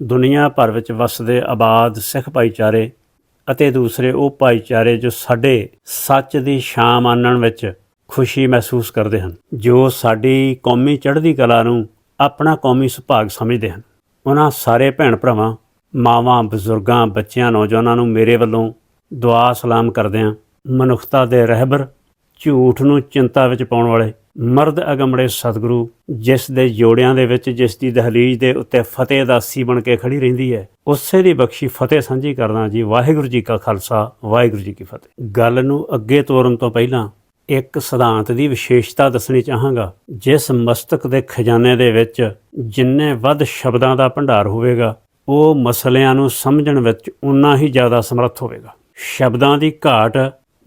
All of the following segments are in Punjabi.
ਦੁਨੀਆ ਭਰ ਵਿੱਚ ਵਸਦੇ ਆਬਾਦ ਸਿੱਖ ਭਾਈਚਾਰੇ ਅਤੇ ਦੂਸਰੇ ਉਹ ਭਾਈਚਾਰੇ ਜੋ ਸਾਡੇ ਸੱਚ ਦੀ ਸ਼ਾਮ ਆਨਣ ਵਿੱਚ ਖੁਸ਼ੀ ਮਹਿਸੂਸ ਕਰਦੇ ਹਨ, ਜੋ ਸਾਡੀ ਕੌਮੀ ਚੜ੍ਹਦੀ ਕਲਾ ਨੂੰ ਆਪਣਾ ਕੌਮੀ ਸੁਭਾਗ ਸਮਝਦੇ ਹਨ। ਉਹਨਾਂ ਸਾਰੇ ਭੈਣ ਭਰਾਵਾਂ, ਮਾਵਾਂ, ਬਜ਼ੁਰਗਾਂ, ਬੱਚਿਆਂ, ਨੌਜਵਾਨਾਂ ਨੂੰ ਮੇਰੇ ਵੱਲੋਂ ਦੁਆ ਸਲਾਮ ਕਰਦਿਆਂ ਮਨੁੱਖਤਾ ਦੇ ਰਹਿਬਰ, ਝੂਠ ਨੂੰ ਚਿੰਤਾ ਵਿੱਚ ਪਾਉਣ ਵਾਲੇ ਮਰਦ ਅਗਮੜੇ ਸਤਿਗੁਰੂ, ਜਿਸ ਦੇ ਜੋੜਿਆਂ ਦੇ ਵਿੱਚ, ਜਿਸ ਦੀ ਦਹਲੀਜ਼ ਦੇ ਉੱਤੇ ਫਤਿਹ ਦਾਸੀ ਬਣ ਕੇ ਖੜੀ ਰਹਿੰਦੀ ਹੈ, ਉਸੇ ਦੀ ਬਖਸ਼ੀ ਫਤਿਹ ਸਾਂਝੀ ਕਰਦਾ ਜੀ, ਵਾਹਿਗੁਰੂ ਜੀ ਕਾ ਖਾਲਸਾ, ਵਾਹਿਗੁਰੂ ਜੀ ਕੀ ਫਤਿਹ। ਗੱਲ ਨੂੰ ਅੱਗੇ ਤੋਰਨ ਤੋਂ ਪਹਿਲਾਂ ਇੱਕ ਸਿਧਾਂਤ ਦੀ ਵਿਸ਼ੇਸ਼ਤਾ ਦੱਸਣੀ ਚਾਹਾਂਗਾ, ਜਿਸ ਮਸਤਕ ਦੇ ਖਜ਼ਾਨੇ ਦੇ ਵਿੱਚ ਜਿੰਨੇ ਵੱਧ ਸ਼ਬਦਾਂ ਦਾ ਭੰਡਾਰ ਹੋਵੇਗਾ, ਉਹ ਮਸਲਿਆਂ ਨੂੰ ਸਮਝਣ ਵਿੱਚ ਉਨਾ ਹੀ ਜ਼ਿਆਦਾ ਸਮਰੱਥ ਹੋਵੇਗਾ। ਸ਼ਬਦਾਂ ਦੀ ਘਾਟ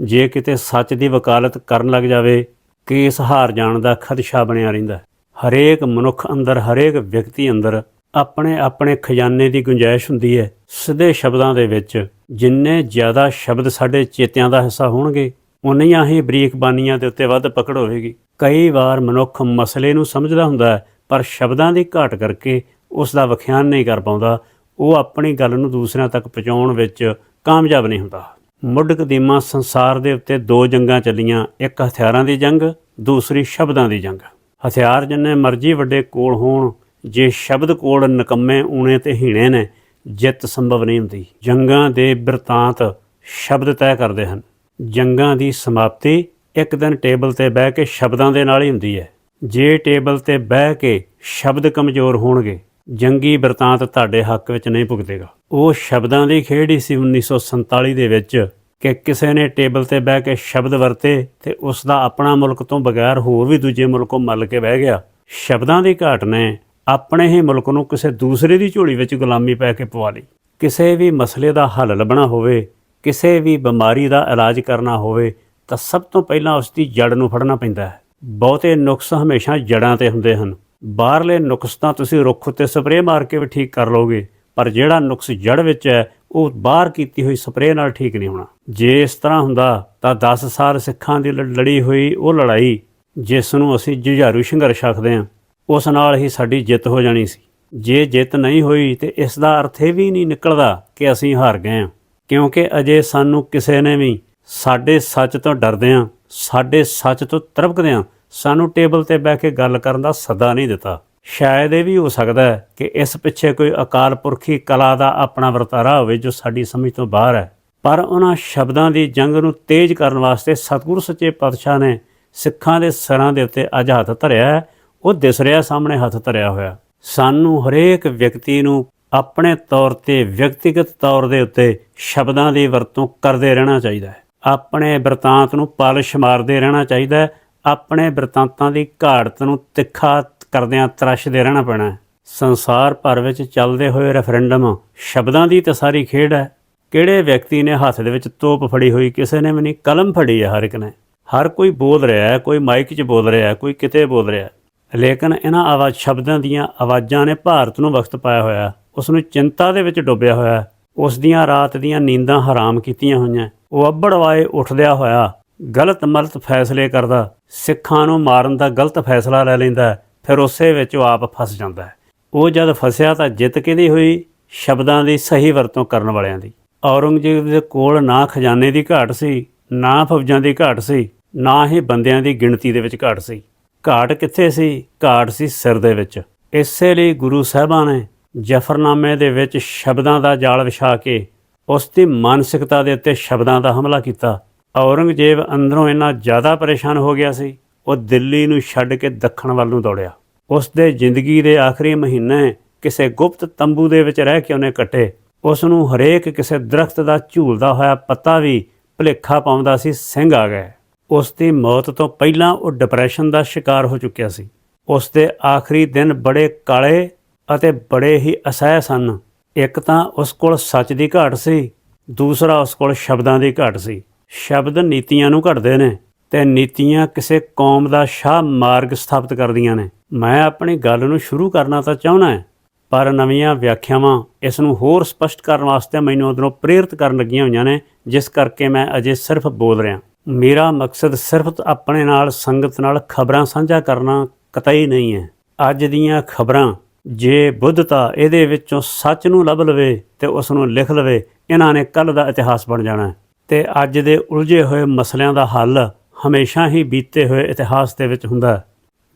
ਜੇ ਕਿਤੇ ਸੱਚ ਦੀ ਵਕਾਲਤ ਕਰਨ ਲੱਗ ਜਾਵੇ ਕੇਸ ਹਾਰ ਜਾਣ ਦਾ ਖਦਸ਼ਾ ਬਣਿਆ ਰਹਿੰਦਾ ਹੈ। ਹਰੇਕ ਮਨੁੱਖ ਅੰਦਰ, ਹਰੇਕ ਵਿਅਕਤੀ ਅੰਦਰ ਆਪਣੇ ਆਪਣੇ ਖਜ਼ਾਨੇ ਦੀ ਗੁੰਜਾਇਸ਼ ਹੁੰਦੀ ਹੈ। ਸਿੱਧੇ ਸ਼ਬਦਾਂ ਦੇ ਵਿੱਚ ਜਿੰਨੇ ਜ਼ਿਆਦਾ ਸ਼ਬਦ ਸਾਡੇ ਚੇਤਿਆਂ ਦਾ ਹਿੱਸਾ ਹੋਣਗੇ, ਉਨੀਆਂ ਹੀ ਬਰੀਕ ਬਾਨੀਆਂ ਦੇ ਉੱਤੇ ਵੱਧ ਪਕੜ ਹੋਵੇਗੀ। ਕਈ ਵਾਰ ਮਨੁੱਖ ਮਸਲੇ ਨੂੰ ਸਮਝਦਾ ਹੁੰਦਾ ਹੈ, ਪਰ ਸ਼ਬਦਾਂ ਦੀ ਘਾਟ ਕਰਕੇ ਉਸ ਦਾ ਵਿਖਿਆਨ ਨਹੀਂ ਕਰ ਪਾਉਂਦਾ। ਉਹ ਆਪਣੀ ਗੱਲ ਨੂੰ ਦੂਸਰਿਆਂ ਤੱਕ ਪਹੁੰਚਾਉਣ ਵਿੱਚ ਕਾਮਯਾਬ ਨਹੀਂ ਹੁੰਦਾ। ਮੁੱਢ ਕਦੀਮਾ ਸੰਸਾਰ ਦੇ ਉੱਤੇ ਦੋ ਜੰਗਾਂ ਚੱਲੀਆਂ, ਇੱਕ ਹਥਿਆਰਾਂ ਦੀ ਜੰਗ, ਦੂਸਰੀ ਸ਼ਬਦਾਂ ਦੀ ਜੰਗ। ਹਥਿਆਰ ਜਿੰਨੇ ਮਰਜ਼ੀ ਵੱਡੇ ਕੋਲ ਹੋਣ, ਜੇ ਸ਼ਬਦ ਕੋਲ ਨਕੰਮੇ, ਊਣੇ ਤੇ ਹੀਣੇ ਨੇ, ਜਿੱਤ ਸੰਭਵ ਨਹੀਂ ਹੁੰਦੀ। ਜੰਗਾਂ ਦੇ ਬਿਰਤਾਂਤ ਸ਼ਬਦ ਤੈਅ ਕਰਦੇ ਹਨ। ਜੰਗਾਂ ਦੀ ਸਮਾਪਤੀ ਇੱਕ ਦਿਨ ਟੇਬਲ ਤੇ ਬਹਿ ਕੇ ਸ਼ਬਦਾਂ ਦੇ ਨਾਲ ਹੀ ਹੁੰਦੀ ਹੈ। ਜੇ ਟੇਬਲ ਤੇ ਬਹਿ ਕੇ ਸ਼ਬਦ ਕਮਜ਼ੋਰ ਹੋਣਗੇ ਜੰਗੀ ਬਰਤਾਂਤ ਤੁਹਾਡੇ ਹੱਕ ਵਿੱਚ ਨਹੀਂ ਭੁਗਤੇਗਾ। ਉਹ ਸ਼ਬਦਾਂ ਦੀ ਖੇਡ ਹੀ ਸੀ 1947 ਦੇ ਵਿੱਚ, ਕਿ ਕਿਸੇ ਨੇ ਟੇਬਲ ਤੇ ਬਹਿ ਕੇ ਸ਼ਬਦ ਵਰਤੇ ਤੇ ਉਸ ਦਾ ਆਪਣਾ ਮੁਲਕ ਤੋਂ ਬਗੈਰ ਹੋਰ ਵੀ ਦੂਜੇ ਮੁਲਕੋਂ ਮੱਲ ਕੇ ਬਹਿ ਗਿਆ। ਸ਼ਬਦਾਂ ਦੀ ਘਾਟ ਨੇ ਆਪਣੇ ਹੀ ਮੁਲਕ ਨੂੰ ਕਿਸੇ ਦੂਸਰੇ ਦੀ ਝੋਲੀ ਵਿੱਚ ਗੁਲਾਮੀ ਪੈ ਕੇ ਪਵਾ ਲਈ। ਕਿਸੇ ਵੀ ਮਸਲੇ ਦਾ ਹੱਲ ਲੱਭਣਾ ਹੋਵੇ, ਕਿਸੇ ਵੀ ਬਿਮਾਰੀ ਦਾ ਇਲਾਜ ਕਰਨਾ ਹੋਵੇ, ਤਾਂ ਸਭ ਤੋਂ ਪਹਿਲਾਂ ਉਸ ਦੀ ਜੜ ਨੂੰ ਫੜਨਾ ਪੈਂਦਾ ਹੈ। ਬਹੁਤੇ ਨੁਕਸ ਹਮੇਸ਼ਾ ਜੜਾਂ ਤੇ ਹੁੰਦੇ ਹਨ। ਬਾਹਰਲੇ ਨੁਕਸ ਤਾਂ ਤੁਸੀਂ ਰੁੱਖ ਉੱਤੇ ਸਪਰੇਅ ਮਾਰ ਕੇ ਵੀ ਠੀਕ ਕਰ ਲਓਗੇ, ਪਰ ਜਿਹੜਾ ਨੁਕਸ ਜੜ ਵਿੱਚ ਹੈ, ਉਹ ਬਾਹਰ ਕੀਤੀ ਹੋਈ ਸਪਰੇਅ ਨਾਲ ਠੀਕ ਨਹੀਂ ਹੋਣਾ। ਜੇ ਇਸ ਤਰ੍ਹਾਂ ਹੁੰਦਾ, ਤਾਂ 10 ਸਾਲ ਸਿੱਖਾਂ ਦੀ ਲ- ਲੜੀ ਹੋਈ ਉਹ ਲੜਾਈ, ਜਿਸ ਨੂੰ ਅਸੀਂ ਜੁਝਾਰੂ ਸੰਘਰਸ਼ ਆਖਦੇ ਹਾਂ, ਉਸ ਨਾਲ ਹੀ ਸਾਡੀ ਜਿੱਤ ਹੋ ਜਾਣੀ ਸੀ। ਜੇ ਜਿੱਤ ਨਹੀਂ ਹੋਈ ਤੇ ਇਸ ਦਾ ਅਰਥ ਇਹ ਵੀ ਨਹੀਂ ਨਿਕਲਦਾ ਕਿ ਅਸੀਂ ਹਾਰ ਗਏ ਹਾਂ, ਕਿਉਂਕਿ ਅਜੇ ਸਾਨੂੰ ਕਿਸੇ ਨੇ ਵੀ ਸਾਡੇ ਸੱਚ ਤੋਂ ਡਰਦਿਆਂ ਸਾਡੇ ਸੱਚ ਤੋਂ ਤਰਪਕਦਿਆਂ ਸਾਨੂੰ ਟੇਬਲ ਤੇ ਬਹਿ ਕੇ ਗੱਲ ਕਰਨ ਦਾ ਸੱਦਾ ਨਹੀਂ ਦਿੱਤਾ। ਸ਼ਾਇਦ ਇਹ ਵੀ ਹੋ ਸਕਦਾ ਹੈ ਕਿ ਇਸ ਪਿੱਛੇ ਕੋਈ ਅਕਾਲ ਪੁਰਖੀ ਕਲਾ ਦਾ ਆਪਣਾ ਵਰਤਾਰਾ ਹੋਵੇ ਜੋ ਸਾਡੀ ਸਮਝ ਤੋਂ ਬਾਹਰ ਹੈ। ਪਰ ਉਹਨਾਂ ਸ਼ਬਦਾਂ ਦੀ ਜੰਗ ਨੂੰ ਤੇਜ਼ ਕਰਨ ਵਾਸਤੇ ਸਤਿਗੁਰ ਸੱਚੇ ਪਾਤਸ਼ਾਹ ਨੇ ਸਿੱਖਾਂ ਦੇ ਸਿਰਾਂ ਦੇ ਉੱਤੇ ਅੱਜ ਹੱਥ ਧਰਿਆ ਹੈ। ਉਹ ਦਿਸ ਰਿਹਾ ਸਾਹਮਣੇ ਹੱਥ ਧਰਿਆ ਹੋਇਆ। ਸਾਨੂੰ ਹਰੇਕ ਵਿਅਕਤੀ ਨੂੰ ਆਪਣੇ ਤੌਰ ਤੇ ਵਿਅਕਤੀਗਤ ਤੌਰ ਦੇ ਉੱਤੇ ਸ਼ਬਦਾਂ ਦੀ ਵਰਤੋਂ ਕਰਦੇ ਰਹਿਣਾ ਚਾਹੀਦਾ ਹੈ। ਆਪਣੇ ਵਰਤਾਂਤ ਨੂੰ ਪਾਲਿਸ਼ ਮਾਰਦੇ ਰਹਿਣਾ ਚਾਹੀਦਾ ਹੈ। ਆਪਣੇ ਬਿਰਤਾਂਤਾਂ ਦੀ ਘਾੜਤ ਨੂੰ ਤਿੱਖਾ ਕਰਦਿਆਂ ਤਰਸ਼ਦੇ ਰਹਿਣਾ ਪੈਣਾ ਹੈ। ਸੰਸਾਰ ਭਰ ਵਿੱਚ ਚੱਲਦੇ ਹੋਏ ਰੈਫਰੈਂਡਮ ਸ਼ਬਦਾਂ ਦੀ ਤਾਂ ਸਾਰੀ ਖੇਡ ਹੈ। ਕਿਹੜੇ ਵਿਅਕਤੀ ਨੇ ਹੱਥ ਦੇ ਵਿੱਚ ਤੋਪ ਫੜੀ ਹੋਈ, ਕਿਸੇ ਨੇ ਵੀ ਨਹੀਂ, ਕਲਮ ਫੜੀ ਹੈ ਹਰ ਇੱਕ ਨੇ। ਹਰ ਕੋਈ ਬੋਲ ਰਿਹਾ ਹੈ, ਕੋਈ ਮਾਈਕ 'ਚ ਬੋਲ ਰਿਹਾ ਹੈ, ਕੋਈ ਕਿਤੇ ਬੋਲ ਰਿਹਾ ਹੈ। ਲੇਕਿਨ ਇਹਨਾਂ ਆਵਾਜ਼, ਸ਼ਬਦਾਂ ਦੀਆਂ ਆਵਾਜ਼ਾਂ ਨੇ ਭਾਰਤ ਨੂੰ ਵਕਤ ਪਾਇਆ ਹੋਇਆ ਉਸ ਨੂੰ ਚਿੰਤਾ ਦੇ ਵਿੱਚ ਡੁੱਬਿਆ ਹੋਇਆ ਉਸ ਦੀਆਂ ਰਾਤ ਦੀਆਂ ਨੀਂਦਾਂ ਹਰਾਮ ਕੀਤੀਆਂ ਹੋਈਆਂ ਉਹ ਅੱਬੜਵਾਏ ਉੱਠਦਿਆ ਹੋਇਆ ਗਲਤ ਮਲਤ ਫੈਸਲੇ ਕਰਦਾ, ਸਿੱਖਾਂ ਨੂੰ ਮਾਰਨ ਦਾ ਗਲਤ ਫੈਸਲਾ ਲੈ ਲੈਂਦਾ, ਫਿਰ ਉਸੇ ਵਿੱਚ ਉਹ ਆਪ ਫਸ ਜਾਂਦਾ ਹੈ। ਉਹ ਜਦ ਫਸਿਆ ਤਾਂ ਜਿੱਤ ਕਿਹਦੀ ਹੋਈ? ਸ਼ਬਦਾਂ ਦੀ ਸਹੀ ਵਰਤੋਂ ਕਰਨ ਵਾਲਿਆਂ ਦੀ। ਔਰੰਗਜ਼ੇਬ ਦੇ ਕੋਲ ਨਾ ਖਜ਼ਾਨੇ ਦੀ ਘਾਟ ਸੀ, ਨਾ ਫੌਜਾਂ ਦੀ ਘਾਟ ਸੀ, ਨਾ ਹੀ ਬੰਦਿਆਂ ਦੀ ਗਿਣਤੀ ਦੇ ਵਿੱਚ ਘਾਟ ਸੀ। ਘਾਟ ਕਿੱਥੇ ਸੀ? ਘਾਟ ਸੀ ਸਿਰ ਦੇ ਵਿੱਚ। ਇਸੇ ਲਈ ਗੁਰੂ ਸਾਹਿਬਾਂ ਨੇ ਜਫਰਨਾਮੇ ਦੇ ਵਿੱਚ ਸ਼ਬਦਾਂ ਦਾ ਜਾਲ ਵਿਛਾ ਕੇ, ਉਸ ਦੀ ਮਾਨਸਿਕਤਾ ਦੇ ਉੱਤੇ ਸ਼ਬਦਾਂ ਦਾ ਹਮਲਾ ਕੀਤਾ। ਔਰੰਗਜ਼ੇਬ ਅੰਦਰੋਂ ਇੰਨਾ ਜ਼ਿਆਦਾ ਪਰੇਸ਼ਾਨ ਹੋ ਗਿਆ ਸੀ, ਉਹ ਦਿੱਲੀ ਨੂੰ ਛੱਡ ਕੇ ਦੱਖਣ ਵੱਲ ਨੂੰ ਦੌੜਿਆ। ਉਸ ਦੇ ਜ਼ਿੰਦਗੀ ਦੇ ਆਖਰੀ ਮਹੀਨੇ ਕਿਸੇ ਗੁਪਤ ਤੰਬੂ ਦੇ ਵਿੱਚ ਰਹਿ ਕੇ ਉਹਨੇ ਕੱਟੇ। ਉਸ ਨੂੰ ਹਰੇਕ ਕਿਸੇ ਦਰਖਤ ਦਾ ਝੂਲਦਾ ਹੋਇਆ ਪੱਤਾ ਵੀ ਭੁਲੇਖਾ ਪਾਉਂਦਾ ਸੀ, ਸਿੰਘ ਆ ਗਏ। ਉਸ ਦੀ ਮੌਤ ਤੋਂ ਪਹਿਲਾਂ ਉਹ ਡਿਪਰੈਸ਼ਨ ਦਾ ਸ਼ਿਕਾਰ ਹੋ ਚੁੱਕਿਆ ਸੀ। ਉਸ ਦੇ ਆਖਰੀ ਦਿਨ ਬੜੇ ਕਾਲੇ ਅਤੇ ਬੜੇ ਹੀ ਅਸਹਿ ਸਨ। ਇੱਕ ਤਾਂ ਉਸ ਕੋਲ ਸੱਚ ਦੀ ਘਾਟ ਸੀ, ਦੂਸਰਾ ਉਸ ਕੋਲ ਸ਼ਬਦਾਂ ਦੀ ਘਾਟ ਸੀ। ਸ਼ਬਦ ਨੀਤੀਆਂ ਨੂੰ ਘੜਦੇ ਨੇ ਤੇ ਨੀਤੀਆਂ ਕਿਸੇ ਕੌਮ ਦਾ ਸ਼ਾਹ ਮਾਰਗ ਸਥਾਪਿਤ ਕਰਦੀਆਂ ਨੇ। ਮੈਂ ਆਪਣੀ ਗੱਲ ਨੂੰ ਸ਼ੁਰੂ ਕਰਨਾ ਤਾਂ ਚਾਹੁੰਦਾ ਹਾਂ, ਪਰ ਨਵੀਆਂ ਵਿਆਖਿਆਵਾਂ ਇਸ ਨੂੰ ਹੋਰ ਸਪਸ਼ਟ ਕਰਨ ਵਾਸਤੇ ਮੈਨੂੰ ਅੰਦਰੋਂ ਪ੍ਰੇਰਿਤ ਕਰਨ ਲੱਗੀਆਂ ਹੋਈਆਂ ਨੇ, ਜਿਸ ਕਰਕੇ ਮੈਂ ਅਜੇ ਸਿਰਫ ਬੋਲ ਰਿਹਾ ਮੇਰਾ ਮਕਸਦ ਸਿਰਫ ਆਪਣੇ ਨਾਲ ਸੰਗਤ ਨਾਲ ਖਬਰਾਂ ਸਾਂਝਾ ਕਰਨਾ ਕਤਈ ਨਹੀਂ ਹੈ। ਅੱਜ ਦੀਆਂ ਖਬਰਾਂ, ਜੇ ਬੁੱਧਤਾ ਇਹਦੇ ਵਿੱਚੋਂ ਸੱਚ ਨੂੰ ਲੱਭ ਲਵੇ ਤੇ ਉਸ ਨੂੰ ਲਿਖ ਲਵੇ, ਇਹਨਾਂ ਨੇ ਕੱਲ ਦਾ ਇਤਿਹਾਸ ਬਣ ਜਾਣਾ ਹੈ। ਤੇ ਅੱਜ ਦੇ ਉਲਝੇ ਹੋਏ ਮਸਲਿਆਂ ਦਾ ਹੱਲ ਹਮੇਸ਼ਾ ਹੀ ਬੀਤੇ ਹੋਏ ਇਤਿਹਾਸ ਦੇ ਵਿੱਚ ਹੁੰਦਾ ਹੈ।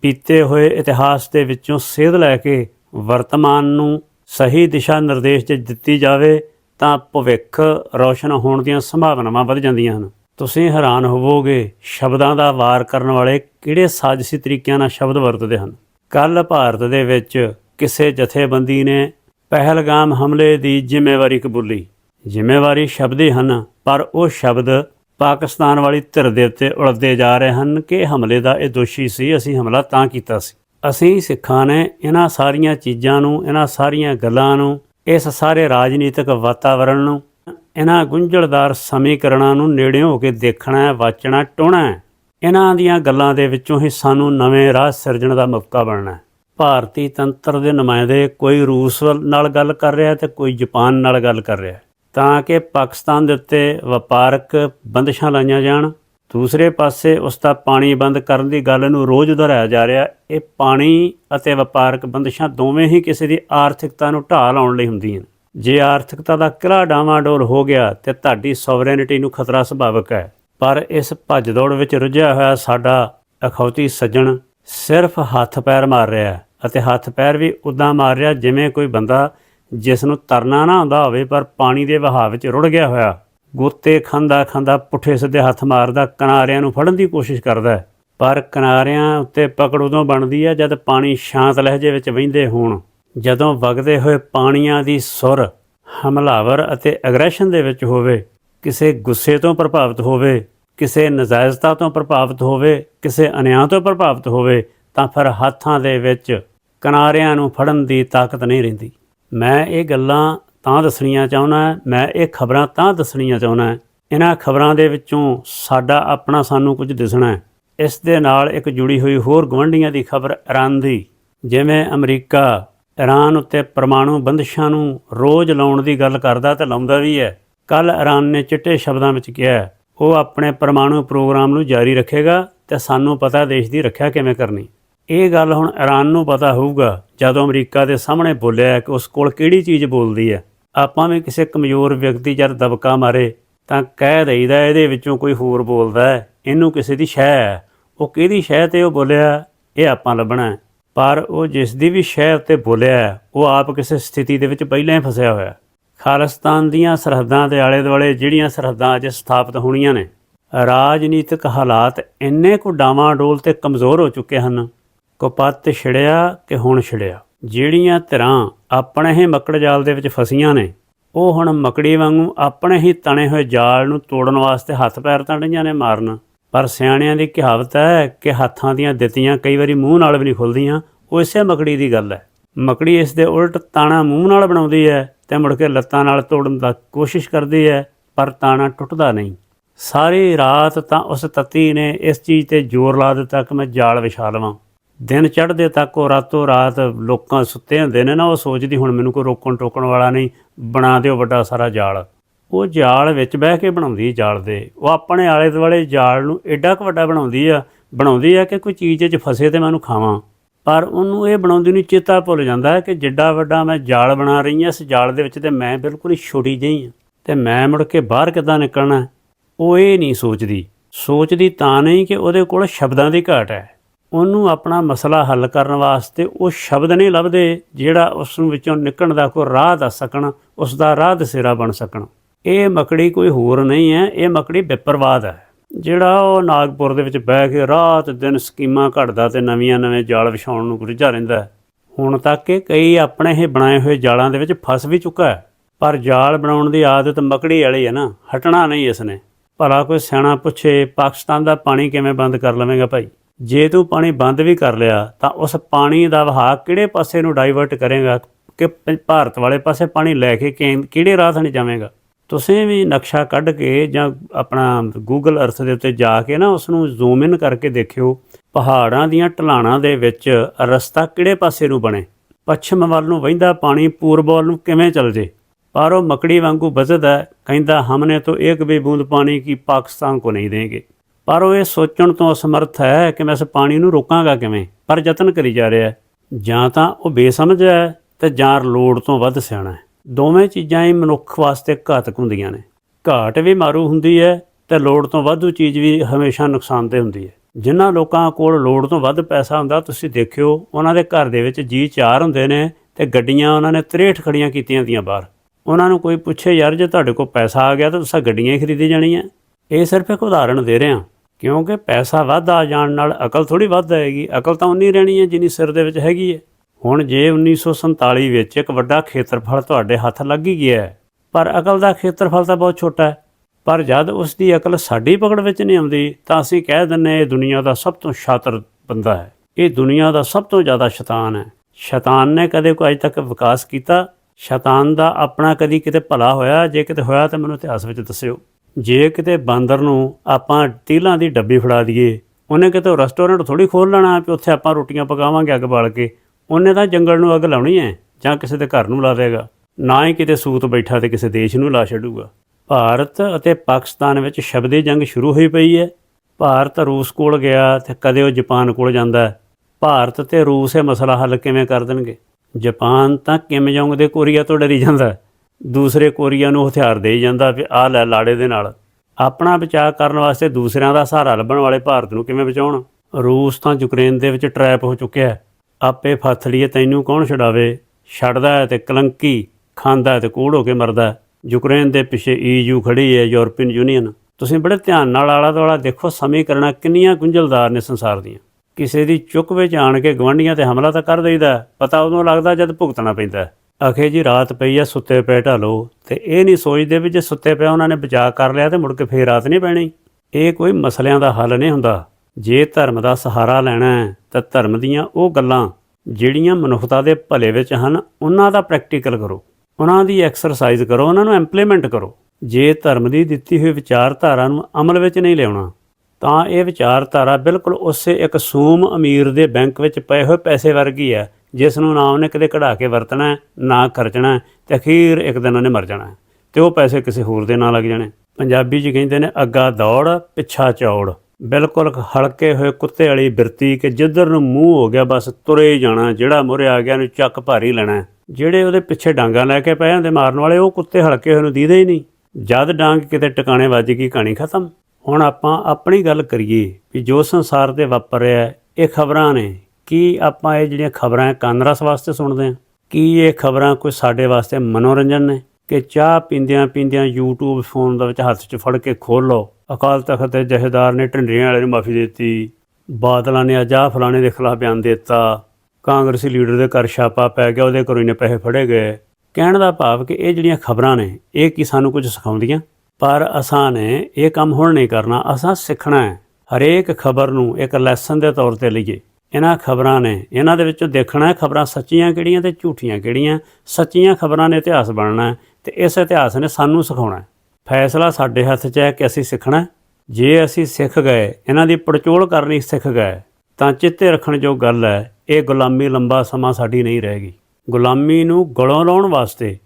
ਬੀਤੇ ਹੋਏ ਇਤਿਹਾਸ ਦੇ ਵਿੱਚੋਂ ਸੇਧ ਲੈ ਕੇ ਵਰਤਮਾਨ ਨੂੰ ਸਹੀ ਦਿਸ਼ਾ ਨਿਰਦੇਸ਼ ਜੇ ਦਿੱਤੀ ਜਾਵੇ ਤਾਂ ਭਵਿੱਖ ਰੌਸ਼ਨ ਹੋਣ ਦੀਆਂ ਸੰਭਾਵਨਾਵਾਂ ਵੱਧ ਜਾਂਦੀਆਂ ਹਨ। ਤੁਸੀਂ ਹੈਰਾਨ ਹੋਵੋਗੇ ਸ਼ਬਦਾਂ ਦਾ ਵਾਰ ਕਰਨ ਵਾਲੇ ਕਿਹੜੇ ਸਾਜ਼ਿਸ਼ੀ ਤਰੀਕਿਆਂ ਨਾਲ ਸ਼ਬਦ ਵਰਤਦੇ ਹਨ। ਕੱਲ ਭਾਰਤ ਦੇ ਵਿੱਚ ਕਿਸੇ ਜਥੇਬੰਦੀ ਨੇ ਪਹਿਲਗਾਮ ਹਮਲੇ ਦੀ ਜ਼ਿੰਮੇਵਾਰੀ ਕਬੂਲੀ। ਜ਼ਿੰਮੇਵਾਰੀ ਸ਼ਬਦ ਹੀ ਹਨ, ਪਰ ਉਹ ਸ਼ਬਦ ਪਾਕਿਸਤਾਨ ਵਾਲੀ ਧਿਰ ਦੇ ਉੱਤੇ ਉਲਦੇ ਜਾ ਰਹੇ ਹਨ ਕਿ ਹਮਲੇ ਦਾ ਇਹ ਦੋਸ਼ੀ ਸੀ, ਅਸੀਂ ਹਮਲਾ ਤਾਂ ਕੀਤਾ ਸੀ। ਅਸੀਂ ਸਿੱਖਾਂ ਨੇ ਇਹਨਾਂ ਸਾਰੀਆਂ ਚੀਜ਼ਾਂ ਨੂੰ, ਇਹਨਾਂ ਸਾਰੀਆਂ ਗੱਲਾਂ ਨੂੰ, ਇਸ ਸਾਰੇ ਰਾਜਨੀਤਿਕ ਵਾਤਾਵਰਣ ਨੂੰ, ਇਹਨਾਂ ਗੁੰਝਲਦਾਰ ਸਮੀਕਰਨਾਂ ਨੂੰ ਨੇੜਿਓਂ ਹੋ ਕੇ ਦੇਖਣਾ ਹੈ ਵਾਚਣਾ, ਟੋਣਾ ਹੈ। ਇਹਨਾਂ ਦੀਆਂ ਗੱਲਾਂ ਦੇ ਵਿੱਚੋਂ ਹੀ ਸਾਨੂੰ ਨਵੇਂ ਰਾਹ ਸਿਰਜਣ ਦਾ ਮੌਕਾ ਬਣਨਾ ਹੈ। ਭਾਰਤੀ ਤੰਤਰ ਦੇ ਨੁਮਾਇੰਦੇ ਕੋਈ ਰੂਸ ਨਾਲ ਗੱਲ ਕਰ ਰਿਹਾ ਤੇ ਕੋਈ ਜਾਪਾਨ ਨਾਲ ਗੱਲ ਕਰ ਰਿਹਾ ਤਾਂ ਕਿ ਪਾਕਿਸਤਾਨ ਦੇ ਉੱਤੇ ਵਪਾਰਕ ਬੰਦਸ਼ਾਂ ਲਾਈਆਂ ਜਾਣ। ਦੂਸਰੇ ਪਾਸੇ ਉਸ ਦਾ ਪਾਣੀ ਬੰਦ ਕਰਨ ਦੀ ਗੱਲ ਨੂੰ ਰੋਜ਼ ਦੁਹਰਾਇਆ ਜਾ ਰਿਹਾ। ਇਹ ਪਾਣੀ ਅਤੇ ਵਪਾਰਕ ਬੰਦਸ਼ਾਂ ਦੋਵੇਂ ਹੀ ਕਿਸੇ ਦੀ ਆਰਥਿਕਤਾ ਨੂੰ ਢਾਹ ਲਾਉਣ ਲਈ ਹੁੰਦੀਆਂ ਜੇ ਆਰਥਿਕਤਾ ਦਾ ਕਿਲਾ ਡਾਵਾਂਡੋਲ ਹੋ ਗਿਆ, ਤੇ ਤੁਹਾਡੀ ਸੋਵਰੈਨਿਟੀ ਨੂੰ ਖਤਰਾ ਸੁਭਾਵਕ ਹੈ। ਪਰ ਇਸ ਭੱਜ ਦੌੜ ਵਿੱਚ ਰੁੱਝਿਆ ਹੋਇਆ ਸਾਡਾ ਅਖੌਤੀ ਸੱਜਣ ਸਿਰਫ ਹੱਥ ਪੈਰ ਮਾਰ ਰਿਹਾ ਹੈ ਅਤੇ ਹੱਥ ਪੈਰ ਵੀ ਉਦਾਂ ਮਾਰ ਰਿਹਾ ਜਿਵੇਂ ਕੋਈ ਬੰਦਾ ਜਿਸ ਨੂੰ ਤਰਨਾ ਨਾ ਆਉਂਦਾ ਹੋਵੇ, ਪਰ ਪਾਣੀ ਦੇ ਵਹਾਅ ਵਿੱਚ ਰੁੜ ਗਿਆ ਹੋਇਆ। ਗੋਤੇ ਖਾਂਦਾ ਖਾਂਦਾ ਪੁੱਠੇ ਸਿੱਧੇ ਹੱਥ ਮਾਰਦਾ ਕਿਨਾਰਿਆਂ ਨੂੰ ਫੜਨ ਦੀ ਕੋਸ਼ਿਸ਼ ਕਰਦਾ ਪਰ ਕਿਨਾਰਿਆਂ ਉੱਤੇ ਪਕੜ ਉਦੋਂ ਬਣਦੀ ਹੈ ਜਦ ਪਾਣੀ ਸ਼ਾਂਤ ਲਹਿਜੇ ਵਿੱਚ ਵਹਿੰਦੇ ਹੋਣ। ਜਦੋਂ ਵਗਦੇ ਹੋਏ ਪਾਣੀਆਂ ਦੀ ਸੁਰ ਹਮਲਾਵਰ ਅਤੇ ਐਗਰੈਸ਼ਨ ਦੇ ਵਿੱਚ ਹੋਵੇ, ਕਿਸੇ ਗੁੱਸੇ ਤੋਂ ਪ੍ਰਭਾਵਿਤ ਹੋਵੇ, ਕਿਸੇ ਨਜਾਇਜ਼ਤਾ ਤੋਂ ਪ੍ਰਭਾਵਿਤ ਹੋਵੇ, ਕਿਸੇ ਅਨਿਆਂ ਤੋਂ ਪ੍ਰਭਾਵਿਤ ਹੋਵੇ, ਤਾਂ ਫਿਰ ਹੱਥਾਂ ਦੇ ਵਿੱਚ ਕਿਨਾਰਿਆਂ ਨੂੰ ਫੜਨ ਦੀ ਤਾਕਤ ਨਹੀਂ ਰਹਿੰਦੀ। ਮੈਂ ਇਹ ਗੱਲਾਂ ਤਾਂ ਦੱਸਣੀਆਂ ਚਾਹੁੰਦਾ, ਮੈਂ ਇਹ ਖਬਰਾਂ ਤਾਂ ਦੱਸਣੀਆਂ ਚਾਹੁੰਦਾ। ਇਹਨਾਂ ਖਬਰਾਂ ਦੇ ਵਿੱਚੋਂ ਸਾਡਾ ਆਪਣਾ ਸਾਨੂੰ ਕੁਝ ਦਿਸਣਾ ਹੈ। ਇਸ ਦੇ ਨਾਲ ਇੱਕ ਜੁੜੀ ਹੋਈ ਹੋਰ ਗਵੰਡੀਆਂ ਦੀ ਖਬਰ ਇਰਾਨ ਦੀ, ਜਿਵੇਂ ਅਮਰੀਕਾ ਇਰਾਨ ਉੱਤੇ ਪਰਮਾਣੂ ਬੰਦਸ਼ਾਂ ਨੂੰ ਰੋਜ਼ ਲਾਉਣ ਦੀ ਗੱਲ ਕਰਦਾ ਤੇ ਲਾਉਂਦਾ ਵੀ ਹੈ। ਕੱਲ ਇਰਾਨ ਨੇ ਚਿੱਟੇ ਸ਼ਬਦਾਂ ਵਿੱਚ ਕਿਹਾ ਉਹ ਆਪਣੇ ਪਰਮਾਣੂ ਪ੍ਰੋਗਰਾਮ ਨੂੰ ਜਾਰੀ ਰੱਖੇਗਾ ਤੇ ਸਾਨੂੰ ਪਤਾ ਦੇਸ਼ ਦੀ ਰੱਖਿਆ ਕਿਵੇਂ ਕਰਨੀ। ਇਹ ਗੱਲ ਹੁਣ ਇਰਾਨ ਨੂੰ ਪਤਾ ਹੋਊਗਾ, ਜਦੋਂ ਅਮਰੀਕਾ ਦੇ ਸਾਹਮਣੇ ਬੋਲਿਆ ਕਿ ਉਸ ਕੋਲ ਕਿਹੜੀ ਚੀਜ਼ ਬੋਲਦੀ ਹੈ। ਆਪਾਂ ਵੀ ਕਿਸੇ ਕਮਜ਼ੋਰ ਵਿਅਕਤੀ ਜਦ ਦਬਕਾ ਮਾਰੇ, ਤਾਂ ਕਹਿ ਦਈਦਾ ਇਹਦੇ ਵਿੱਚੋਂ ਕੋਈ ਹੋਰ ਬੋਲਦਾ ਹੈ। ਇਹਨੂੰ ਕਿਸੇ ਦੀ ਸ਼ੈ ਹੈ। ਉਹ ਕਿਹਦੀ ਸ਼ੈ ਤੇ ਉਹ ਬੋਲਿਆ, ਇਹ ਆਪਾਂ ਲੱਭਣਾ ਹੈ। ਪਰ ਉਹ ਜਿਸ ਦੀ ਵੀ ਸ਼ੈ ਉੱਤੇ ਬੋਲਿਆ ਉਹ ਆਪ ਕਿਸੇ ਸਥਿਤੀ ਦੇ ਵਿੱਚ ਪਹਿਲਾਂ ਹੀ ਫਸਿਆ ਹੋਇਆ ਖਾਲਿਸਤਾਨ ਦੀਆਂ ਸਰਹੱਦਾਂ ਦੇ ਆਲੇ ਦੁਆਲੇ ਜਿਹੜੀਆਂ ਸਰਹੱਦਾਂ ਅੱਜ ਸਥਾਪਿਤ ਹੋਣੀਆਂ ਨੇ, ਰਾਜਨੀਤਿਕ ਹਾਲਾਤ ਇੰਨੇ ਕੁ ਡਾਵਾਂ ਡੋਲ ਤੇ ਕਮਜ਼ੋਰ ਹੋ ਚੁੱਕੇ ਹਨ। ਕੁਪੱਤ ਛਿੜਿਆ ਕਿ ਹੁਣ ਛਿੜਿਆ? ਜਿਹੜੀਆਂ ਧਿਰਾਂ ਆਪਣੇ ਹੀ ਮੱਕੜ ਜਾਲ ਦੇ ਵਿੱਚ ਫਸੀਆਂ ਨੇ, ਉਹ ਹੁਣ ਮਕੜੀ ਵਾਂਗੂ ਆਪਣੇ ਹੀ ਤਣੇ ਹੋਏ ਜਾਲ ਨੂੰ ਤੋੜਨ ਵਾਸਤੇ ਹੱਥ ਪੈਰ ਤਾਂ ਡਈਆਂ ਨੇ ਮਾਰਨ। ਪਰ ਸਿਆਣਿਆਂ ਦੀ ਕਹਾਵਤ ਹੈ ਕਿ ਹੱਥਾਂ ਦੀਆਂ ਦਿੱਤੀਆਂ ਕਈ ਵਾਰੀ ਮੂੰਹ ਨਾਲ ਵੀ ਨਹੀਂ ਖੁੱਲਦੀਆਂ। ਉਹ ਇਸੇ ਮਕੜੀ ਦੀ ਗੱਲ ਹੈ। ਮਕੜੀ ਇਸ ਦੇ ਉਲਟ ਤਾਣਾ ਮੂੰਹ ਨਾਲ ਬਣਾਉਂਦੀ ਹੈ ਤੇ ਮੁੜ ਕੇ ਲੱਤਾਂ ਨਾਲ ਤੋੜਨ ਦਾ ਕੋਸ਼ਿਸ਼ ਕਰਦੀ ਹੈ, ਪਰ ਤਾਣਾ ਟੁੱਟਦਾ ਨਹੀਂ। ਸਾਰੀ ਰਾਤ ਤਾਂ ਉਸ ਤਤੀ ਨੇ ਇਸ ਚੀਜ਼ ਤੇ ਜ਼ੋਰ ਲਾ ਦਿੱਤਾ ਕਿ ਮੈਂ ਜਾਲ ਵਿਛਾ ਲਵਾਂ। ਦਿਨ ਚੜ੍ਹਦੇ ਤੱਕ ਉਹ ਰਾਤੋਂ ਰਾਤ ਲੋਕਾਂ ਸੁੱਤੇ ਹੁੰਦੇ ਨੇ ਨਾ, ਉਹ ਸੋਚਦੀ ਹੁਣ ਮੈਨੂੰ ਕੋਈ ਰੋਕਣ ਟੋਕਣ ਵਾਲਾ ਨਹੀਂ, ਬਣਾ ਦਿਓ ਵੱਡਾ ਸਾਰਾ ਜਾਲ। ਉਹ ਜਾਲ ਵਿੱਚ ਬਹਿ ਕੇ ਬਣਾਉਂਦੀ ਜਾਲ ਦੇ। ਉਹ ਆਪਣੇ ਆਲੇ ਦੁਆਲੇ ਜਾਲ ਨੂੰ ਐਡਾ ਕੁ ਵੱਡਾ ਬਣਾਉਂਦੀ ਆ ਬਣਾਉਂਦੀ ਆ ਕਿ ਕੋਈ ਚੀਜ਼ 'ਚ ਫਸੇ ਤੇ ਮੈਂ ਉਹਨੂੰ ਖਾਵਾਂ। ਪਰ ਉਹਨੂੰ ਇਹ ਬਣਾਉਂਦੀ ਨੂੰ ਚੇਤਾ ਭੁੱਲ ਜਾਂਦਾ ਹੈ ਕਿ ਜਿੱਡਾ ਵੱਡਾ ਮੈਂ ਜਾਲ ਬਣਾ ਰਹੀ ਹਾਂ, ਇਸ ਜਾਲ ਦੇ ਵਿੱਚ ਤੇ ਮੈਂ ਬਿਲਕੁਲ ਹੀ ਛੋਟੀ ਜਿਹੀ ਹਾਂ ਤੇ ਮੈਂ ਮੁੜ ਕੇ ਬਾਹਰ ਕਿੱਦਾਂ ਨਿਕਲਣਾ ਉਹ ਇਹ ਨਹੀਂ ਸੋਚਦੀ। ਸੋਚਦੀ ਤਾਂ ਨਹੀਂ ਕਿ ਉਹਦੇ ਕੋਲ ਸ਼ਬਦਾਂ ਦੀ ਘਾਟ ਹੈ। ਉਹਨੂੰ ਆਪਣਾ ਮਸਲਾ ਹੱਲ ਕਰਨ ਵਾਸਤੇ ਉਹ ਸ਼ਬਦ ਨਹੀਂ ਲੱਭਦੇ ਜਿਹੜਾ ਉਸ ਨੂੰ ਵਿੱਚੋਂ ਨਿਕਲਣ ਦਾ ਕੋਈ ਰਾਹ ਦੱਸ ਸਕਣ, ਉਸ ਦਾ ਰਾਹ ਦਸੇਰਾ ਬਣ ਸਕਣ। ਇਹ ਮਕੜੀ ਕੋਈ ਹੋਰ ਨਹੀਂ ਹੈ, ਇਹ ਮਕੜੀ ਵਿਪਰਵਾਦ ਹੈ। ਜਿਹੜਾ ਉਹ ਨਾਗਪੁਰ ਦੇ ਵਿੱਚ ਬਹਿ ਕੇ ਰਾਤ ਦਿਨ ਸਕੀਮਾਂ ਘੜਦਾ ਤੇ ਨਵੀਆਂ ਨਵੇਂ ਜਾਲ ਵਿਛਾਉਣ ਨੂੰ ਰੁੱਝਾ ਰਹਿੰਦਾ ਹੈ। ਹੁਣ ਤੱਕ ਇਹ ਕਈ ਆਪਣੇ ਹੀ ਬਣਾਏ ਹੋਏ ਜਾਲਾਂ ਦੇ ਵਿੱਚ ਫਸ ਵੀ ਚੁੱਕਾ ਹੈ। ਪਰ ਜਾਲ ਬਣਾਉਣ ਦੀ ਆਦਤ ਮਕੜੀ ਵਾਲੀ ਹੈ ਨਾ, ਹਟਣਾ ਨਹੀਂ ਇਸ ਨੇ। ਭਲਾ ਕੋਈ ਸਿਆਣਾ ਪੁੱਛੇ, ਪਾਕਿਸਤਾਨ ਦਾ ਪਾਣੀ ਕਿਵੇਂ ਬੰਦ ਕਰ ਲਵੇਂਗਾ ਭਾਈ? ਜੇ ਤੂੰ ਪਾਣੀ ਬੰਦ ਵੀ ਕਰ ਲਿਆ, ਤਾਂ ਉਸ ਪਾਣੀ ਦਾ ਵਹਾਅ ਕਿਹੜੇ ਪਾਸੇ ਨੂੰ ਡਾਈਵਰਟ ਕਰੇਗਾ ਕਿ ਪ- ਭਾਰਤ ਵਾਲੇ ਪਾਸੇ ਪਾਣੀ ਲੈ ਕੇ ਕਿਹੜੇ ਰਾਹ ਥਾਣੀ ਜਾਵੇਗਾ? ਤੁਸੀਂ ਵੀ ਨਕਸ਼ਾ ਕੱਢ ਕੇ ਜਾਂ ਆਪਣਾ ਗੂਗਲ ਅਰਥ ਦੇ ਉੱਤੇ ਜਾ ਕੇ ਨਾ ਉਸ ਨੂੰ ਜ਼ੂਮ ਇਨ ਕਰਕੇ ਦੇਖਿਓ। ਪਹਾੜਾਂ ਦੀਆਂ ਢਲਾਣਾਂ ਦੇ ਵਿੱਚ ਰਸਤਾ ਕਿਹੜੇ ਪਾਸੇ ਨੂੰ ਬਣੇ? ਪੱਛਮ ਵੱਲ ਨੂੰ ਵਹਿੰਦਾ ਪਾਣੀ ਪੂਰਬ ਵੱਲ ਨੂੰ ਕਿਵੇਂ ਚੱਲ ਜੇ? ਪਰ ਉਹ ਮਕੜੀ ਵਾਂਗੂ ਬਜ਼ਦਾ ਕਹਿੰਦਾ, ਹਮਨੇ ਤੋਂ ਇੱਕ ਵੀ ਬੂੰਦ ਪਾਣੀ ਕੀ ਪਾਕਿਸਤਾਨ ਕੋ ਨਹੀਂ ਦੇਂਗੇ। ਪਰ ਉਹ ਇਹ ਸੋਚਣ ਤੋਂ ਅਸਮਰਥ ਹੈ ਕਿ ਮੈਂ ਇਸ ਪਾਣੀ ਨੂੰ ਰੋਕਾਂਗਾ ਕਿਵੇਂ? ਪਰ ਯਤਨ ਕਰੀ ਜਾ ਰਿਹਾ ਹੈ। ਜਾਂ ਤਾਂ ਉਹ ਬੇਸਮਝ ਹੈ ਤੇ ਜਾਂ ਲੋੜ ਤੋਂ ਵੱਧ ਸਿਆਣਾ ਹੈ। ਦੋਵੇਂ ਚੀਜ਼ਾਂ ਹੀ ਮਨੁੱਖ ਵਾਸਤੇ ਘਾਤਕ ਹੁੰਦੀਆਂ ਨੇ। ਘਾਟ ਵੀ ਮਾਰੂ ਹੁੰਦੀ ਹੈ ਤੇ ਲੋੜ ਤੋਂ ਵਾਧੂ ਚੀਜ਼ ਵੀ ਹਮੇਸ਼ਾ ਨੁਕਸਾਨਦੇ ਹੁੰਦੀ ਹੈ। ਜਿਨ੍ਹਾਂ ਲੋਕਾਂ ਕੋਲ ਲੋੜ ਤੋਂ ਵੱਧ ਪੈਸਾ ਹੁੰਦਾ, ਤੁਸੀਂ ਦੇਖਿਓ, ਉਹਨਾਂ ਦੇ ਘਰ ਦੇ ਵਿੱਚ ਜੀ ਚਾਰ ਹੁੰਦੇ ਨੇ ਤੇ ਗੱਡੀਆਂ ਉਹਨਾਂ ਨੇ 63 ਖੜੀਆਂ ਕੀਤੀਆਂ ਦੀਆਂ ਬਾਹਰ। ਉਹਨਾਂ ਨੂੰ ਕੋਈ ਪੁੱਛੇ, ਯਾਰ, ਜੇ ਤੁਹਾਡੇ ਕੋਲ ਪੈਸਾ ਆ ਗਿਆ ਤਾਂ ਤੁਸੀਂ ਗੱਡੀਆਂ ਹੀ ਖਰੀਦੀ ਜਾਣੀਆਂ? ਇਹ ਸਿਰਫ ਇੱਕ ਉਦਾਹਰਣ ਦੇ ਰਿਹਾ ਕਿਉਂਕਿ ਪੈਸਾ ਵੱਧ ਆ ਜਾਣ ਨਾਲ ਅਕਲ ਥੋੜੀ ਵੱਧ ਆਏਗੀ। ਅਕਲ ਤਾਂ ਉਨੀ ਰਹਿਣੀ ਹੈ ਜਿੰਨੀ ਸਿਰ ਦੇ ਵਿੱਚ ਹੈਗੀ ਹੈ। ਹੁਣ ਜੇ 1947 ਵਿੱਚ ਇੱਕ ਵੱਡਾ ਖੇਤਰਫਲ ਤੁਹਾਡੇ ਹੱਥ ਲੱਗ ਹੀ ਗਿਆ ਹੈ, ਪਰ ਅਕਲ ਦਾ ਖੇਤਰਫਲ ਤਾਂ ਬਹੁਤ ਛੋਟਾ ਹੈ। ਪਰ ਜਦ ਉਸ ਦੀ ਅਕਲ ਸਾਡੀ ਪਕੜ ਵਿੱਚ ਨਹੀਂ ਆਉਂਦੀ ਤਾਂ ਅਸੀਂ ਕਹਿ ਦਿੰਨੇ ਇਹ ਦੁਨੀਆ ਦਾ ਸਭ ਤੋਂ ਸ਼ਾਤਰ ਬੰਦਾ ਹੈ। ਇਹ ਦੁਨੀਆ ਦਾ ਸਭ ਤੋਂ ਜ਼ਿਆਦਾ ਸ਼ੈਤਾਨ ਹੈ। ਸ਼ੈਤਾਨ ਨੇ ਕਦੇ ਕੋਈ ਅਜੇ ਤੱਕ ਵਿਕਾਸ ਕੀਤਾ? ਸ਼ੈਤਾਨ ਦਾ ਆਪਣਾ ਕਦੀ ਕਿਤੇ ਭਲਾ ਹੋਇਆ? ਜੇ ਕਿਤੇ ਹੋਇਆ ਤਾਂ ਮੈਨੂੰ ਇਤਿਹਾਸ ਵਿੱਚ ਦੱਸਿਓ। ਜੇ ਕਿਤੇ ਬਾਂਦਰ ਨੂੰ ਆਪਾਂ ਤੀਲਾਂ ਦੀ ਡੱਬੀ ਫੜਾ ਦਈਏ, ਉਹਨੇ ਕਿਤੇ ਰੈਸਟੋਰੈਂਟ ਥੋੜੀ ਖੋਲ ਲੈਣਾ ਵੀ ਉੱਥੇ ਆਪਾਂ ਰੋਟੀਆਂ ਪਕਾਵਾਂਗੇ ਅੱਗ ਬਾਲ ਕੇ, ਉਹਨੇ ਤਾਂ ਜੰਗਲ ਨੂੰ ਅੱਗ ਲਾਉਣੀ ਹੈ ਜਾਂ ਕਿਸੇ ਦੇ ਘਰ ਨੂੰ ਲਾ ਦੇਗਾ ਨਾ ਹੀ ਕਿਤੇ ਸੂਤ ਬੈਠਾ ਤੇ ਕਿਸੇ ਦੇਸ਼ ਨੂੰ ਲਾ ਛੱਡੂਗਾ। ਭਾਰਤ ਅਤੇ ਪਾਕਿਸਤਾਨ ਵਿੱਚ ਸ਼ਬਦੇ ਜੰਗ ਸ਼ੁਰੂ ਹੋਈ ਪਈ ਹੈ। ਭਾਰਤ ਰੂਸ ਕੋਲ ਗਿਆ ਤੇ ਕਦੇ ਉਹ ਜਾਪਾਨ ਕੋਲ ਜਾਂਦਾ ਭਾਰਤ ਤੇ ਰੂਸ ਇਹ ਮਸਲਾ ਹੱਲ ਕਿਵੇਂ ਕਰ ਦੇਣਗੇ? ਜਾਪਾਨ ਤਾਂ ਕਿਮ ਜੋਂਗ ਦੇ ਕੋਰੀਆ ਤੋਂ ਡਰੀ ਜਾਂਦਾ ਦੂਸਰੇ ਕੋਰੀਆ ਨੂੰ ਹਥਿਆਰ ਦੇਈ ਜਾਂਦਾ ਵੀ ਆਹ ਲੈ ਲਾੜੇ ਦੇ ਨਾਲ। ਆਪਣਾ ਬਚਾਅ ਕਰਨ ਵਾਸਤੇ ਦੂਸਰਿਆਂ ਦਾ ਸਹਾਰਾ ਲੱਭਣ ਵਾਲੇ ਭਾਰਤ ਨੂੰ ਕਿਵੇਂ ਬਚਾਉਣ? ਰੂਸ ਤਾਂ ਯੂਕਰੇਨ ਦੇ ਵਿੱਚ ਟਰੈਪ ਹੋ ਚੁੱਕਿਆ ਹੈ। ਆਪੇ ਫੱਥ ਲਈਏ ਤੈਨੂੰ ਕੌਣ ਛਡਾਵੇ? ਛੱਡਦਾ ਹੈ ਤੇ ਕਲੰਕੀ, ਖਾਂਦਾ ਹੈ ਤੇ ਕੂੜ ਹੋ ਕੇ ਮਰਦਾ ਯੂਕਰੇਨ ਦੇ ਪਿੱਛੇ ਈਯੂ ਖੜੀ ਹੈ, ਯੂਰਪੀਅਨ ਯੂਨੀਅਨ। ਤੁਸੀਂ ਬੜੇ ਧਿਆਨ ਨਾਲ ਆਲਾ ਦੁਆਲਾ ਦੇਖੋ, ਸਮੀਕਰਨਾਂ ਕਿੰਨੀਆਂ ਗੁੰਝਲਦਾਰ ਨੇ ਸੰਸਾਰ ਦੀਆਂ। ਕਿਸੇ ਦੀ ਚੁੱਕ ਵਿੱਚ ਆਣ ਕੇ ਗਵੰਡੀਆਂ ਤੇ ਹਮਲਾ ਤਾਂ ਕਰ ਦਈਦਾ ਪਤਾ ਉਦੋਂ ਲੱਗਦਾ ਜਦ ਭੁਗਤਣਾ ਪੈਂਦਾ ਆਖੇ ਜੀ ਰਾਤ ਪਈ ਆ, ਸੁੱਤੇ ਪਏ ਢਾਲੋ। ਤੇ ਇਹ ਨਹੀਂ ਸੋਚਦੇ ਵੀ ਜੇ ਸੁੱਤੇ ਪਿਆ ਉਹਨਾਂ ਨੇ ਬਚਾਅ ਕਰ ਲਿਆ ਤੇ ਮੁੜ ਕੇ ਫੇਰ ਰਾਤ ਨਹੀਂ ਪੈਣੀ। ਇਹ ਕੋਈ ਮਸਲਿਆਂ ਦਾ ਹੱਲ ਨਹੀਂ ਹੁੰਦਾ। ਜੇ ਧਰਮ ਦਾ ਸਹਾਰਾ ਲੈਣਾ ਹੈ, ਤਾਂ ਧਰਮ ਦੀਆਂ ਉਹ ਗੱਲਾਂ ਜਿਹੜੀਆਂ ਮਨੁੱਖਤਾ ਦੇ ਭਲੇ ਵਿੱਚ ਹਨ, ਉਹਨਾਂ ਦਾ ਪ੍ਰੈਕਟੀਕਲ ਕਰੋ। ਉਹਨਾਂ ਦੀ ਐਕਸਰਸਾਈਜ਼ ਕਰੋ, ਉਹਨਾਂ ਨੂੰ ਇੰਪਲੀਮੈਂਟ ਕਰੋ। ਜੇ ਧਰਮ ਦੀ ਦਿੱਤੀ ਹੋਈ ਵਿਚਾਰਧਾਰਾ ਨੂੰ ਅਮਲ ਵਿੱਚ ਨਹੀਂ ਲਿਆਉਣਾ, ਤਾਂ ਇਹ ਵਿਚਾਰਧਾਰਾ ਬਿਲਕੁਲ ਉਸੇ ਇੱਕ ਸੂਮ ਅਮੀਰ ਦੇ ਬੈਂਕ ਵਿੱਚ ਪਏ ਹੋਏ ਪੈਸੇ ਵਰਗੀ ਹੈ। ਜਿਸ ਨੂੰ ਨਾ ਉਹਨੇ ਕਦੇ ਕਢਾ ਕੇ ਵਰਤਣਾ ਨਾ ਖਰਚਣਾ ਹੈ, ਤੇ ਅਖੀਰ ਇੱਕ ਦਿਨ ਉਹਨੇ ਮਰ ਜਾਣਾ ਹੈ। ਤੇ ਉਹ ਪੈਸੇ ਕਿਸੇ ਹੋਰ ਦੇ ਨਾਲ ਲੱਗ ਜਾਣੇ। ਪੰਜਾਬੀ ਜੀ ਕਹਿੰਦੇ ਨੇ, ਅੱਗਾ ਦੌੜ, ਪਿੱਛਾ ਚੌੜ। ਬਿਲਕੁਲ ਹਲਕੇ ਹੋਏ ਕੁੱਤੇ ਵਾਲੀ ਬਿਰਤੀ ਕਿ ਜਿੱਧਰ ਨੂੰ ਮੂੰਹ ਹੋ ਗਿਆ, ਬਸ ਤੁਰੇ ਹੀ ਜਾਣਾ ਜਿਹੜਾ ਮੁਰੇ ਆ ਗਿਆ ਨੂੰ ਚੱਕ ਭਾਰੀ ਲੈਣਾ ਜਿਹੜੇ ਉਹਦੇ ਪਿੱਛੇ ਡਾਂਗਾ ਲੈ ਕੇ ਪਏ ਹੁੰਦੇ ਮਾਰਨ ਵਾਲੇ, ਉਹ ਕੁੱਤੇ ਹਲਕੇ ਹੋਏ ਨੂੰ ਦੀਦੇ ਹੀ ਨਹੀਂ। ਜਦ ਡਾਂਗ ਕਿਤੇ ਟਿਕਾਣੇ ਵੱਜ ਗਈ, ਕਹਾਣੀ ਖਤਮ। ਹੁਣ ਆਪਾਂ ਆਪਣੀ ਗੱਲ ਕਰੀਏ ਵੀ ਜੋ ਸੰਸਾਰ ਦੇ ਵਾਪਰ ਰਿਹਾ ਇਹ ਖਬਰਾਂ ਨੇ। ਕੀ ਆਪਾਂ ਇਹ ਜਿਹੜੀਆਂ ਖਬਰਾਂ ਕੰਨ ਰਸ ਵਾਸਤੇ ਸੁਣਦੇ ਹਾਂ? ਕੀ ਇਹ ਖਬਰਾਂ ਕੋਈ ਸਾਡੇ ਵਾਸਤੇ ਮਨੋਰੰਜਨ ਨੇ? ਕਿ ਚਾਹ ਪੀਂਦਿਆਂ ਪੀਂਦਿਆਂ YouTube ਫੋਨ ਦੇ ਵਿੱਚ ਹੱਥ 'ਚ ਫੜ ਕੇ ਖੋਲ ਲਓ ਅਕਾਲ ਤਖਤ ਦੇ ਜਹੇਦਾਰ ਨੇ ਢੰਡਰੀਆਂ ਵਾਲੇ ਨੂੰ ਮਾਫੀ ਦਿੱਤੀ। ਬਾਦਲਾਂ ਨੇ ਅਜਾ ਫਲਾਣੇ ਦੇ ਖਿਲਾਫ ਬਿਆਨ ਦਿੱਤਾ। ਕਾਂਗਰਸੀ ਲੀਡਰ ਦੇ ਘਰ ਛਾਪਾ ਪੈ ਗਿਆ, ਉਹਦੇ ਘਰੋਂ ਇਹਨੇ ਪੈਸੇ ਫੜੇ ਗਏ। ਕਹਿਣ ਦਾ ਭਾਵ ਕਿ ਇਹ ਜਿਹੜੀਆਂ ਖਬਰਾਂ ਨੇ, ਇਹ ਕੀ ਸਾਨੂੰ ਕੁਝ ਸਿਖਾਉਂਦੀਆਂ? ਪਰ ਅਸਾਂ ਨੇ ਇਹ ਕੰਮ ਹੁਣ ਨਹੀਂ ਕਰਨਾ, ਅਸਾਂ ਸਿੱਖਣਾ ਹੈ। ਹਰੇਕ ਖਬਰ ਨੂੰ ਇੱਕ ਲੈਸਨ ਦੇ ਤੌਰ ਤੇ ਲਈਏ। ਇਹਨਾਂ ਖਬਰਾਂ ਨੇ, ਇਹਨਾਂ ਦੇ ਵਿੱਚੋਂ ਦੇਖਣਾ ਹੈ ਖਬਰਾਂ ਸੱਚੀਆਂ ਕਿਹੜੀਆਂ ਤੇ ਝੂਠੀਆਂ ਕਿਹੜੀਆਂ, ਸੱਚੀਆਂ ਖਬਰਾਂ ਨੇ ਇਤਿਹਾਸ ਬਣਨਾ ਹੈ ਤੇ ਇਸ ਇਤਿਹਾਸ ਨੇ ਸਾਨੂੰ ਸਿਖਾਉਣਾ ਫੈਸਲਾ ਸਾਡੇ ਹੱਥ 'ਚ ਹੈ ਕਿ ਅਸੀਂ ਸਿੱਖਣਾ ਜੇ ਅਸੀਂ ਸਿੱਖ ਗਏ, ਇਹਨਾਂ ਦੀ ਪੜਚੋਲ ਕਰਨੀ ਸਿੱਖ ਗਏ, ਤਾਂ ਚਿੱਤੇ ਰੱਖਣ ਜੋ ਗੱਲ ਹੈ, ਇਹ ਗੁਲਾਮੀ ਲੰਬਾ ਸਮਾਂ ਸਾਡੀ ਨਹੀਂ ਰਹੇਗੀ। ਗੁਲਾਮੀ ਨੂੰ ਗਲੋਂ ਲਾਉਣ ਵਾਸਤੇ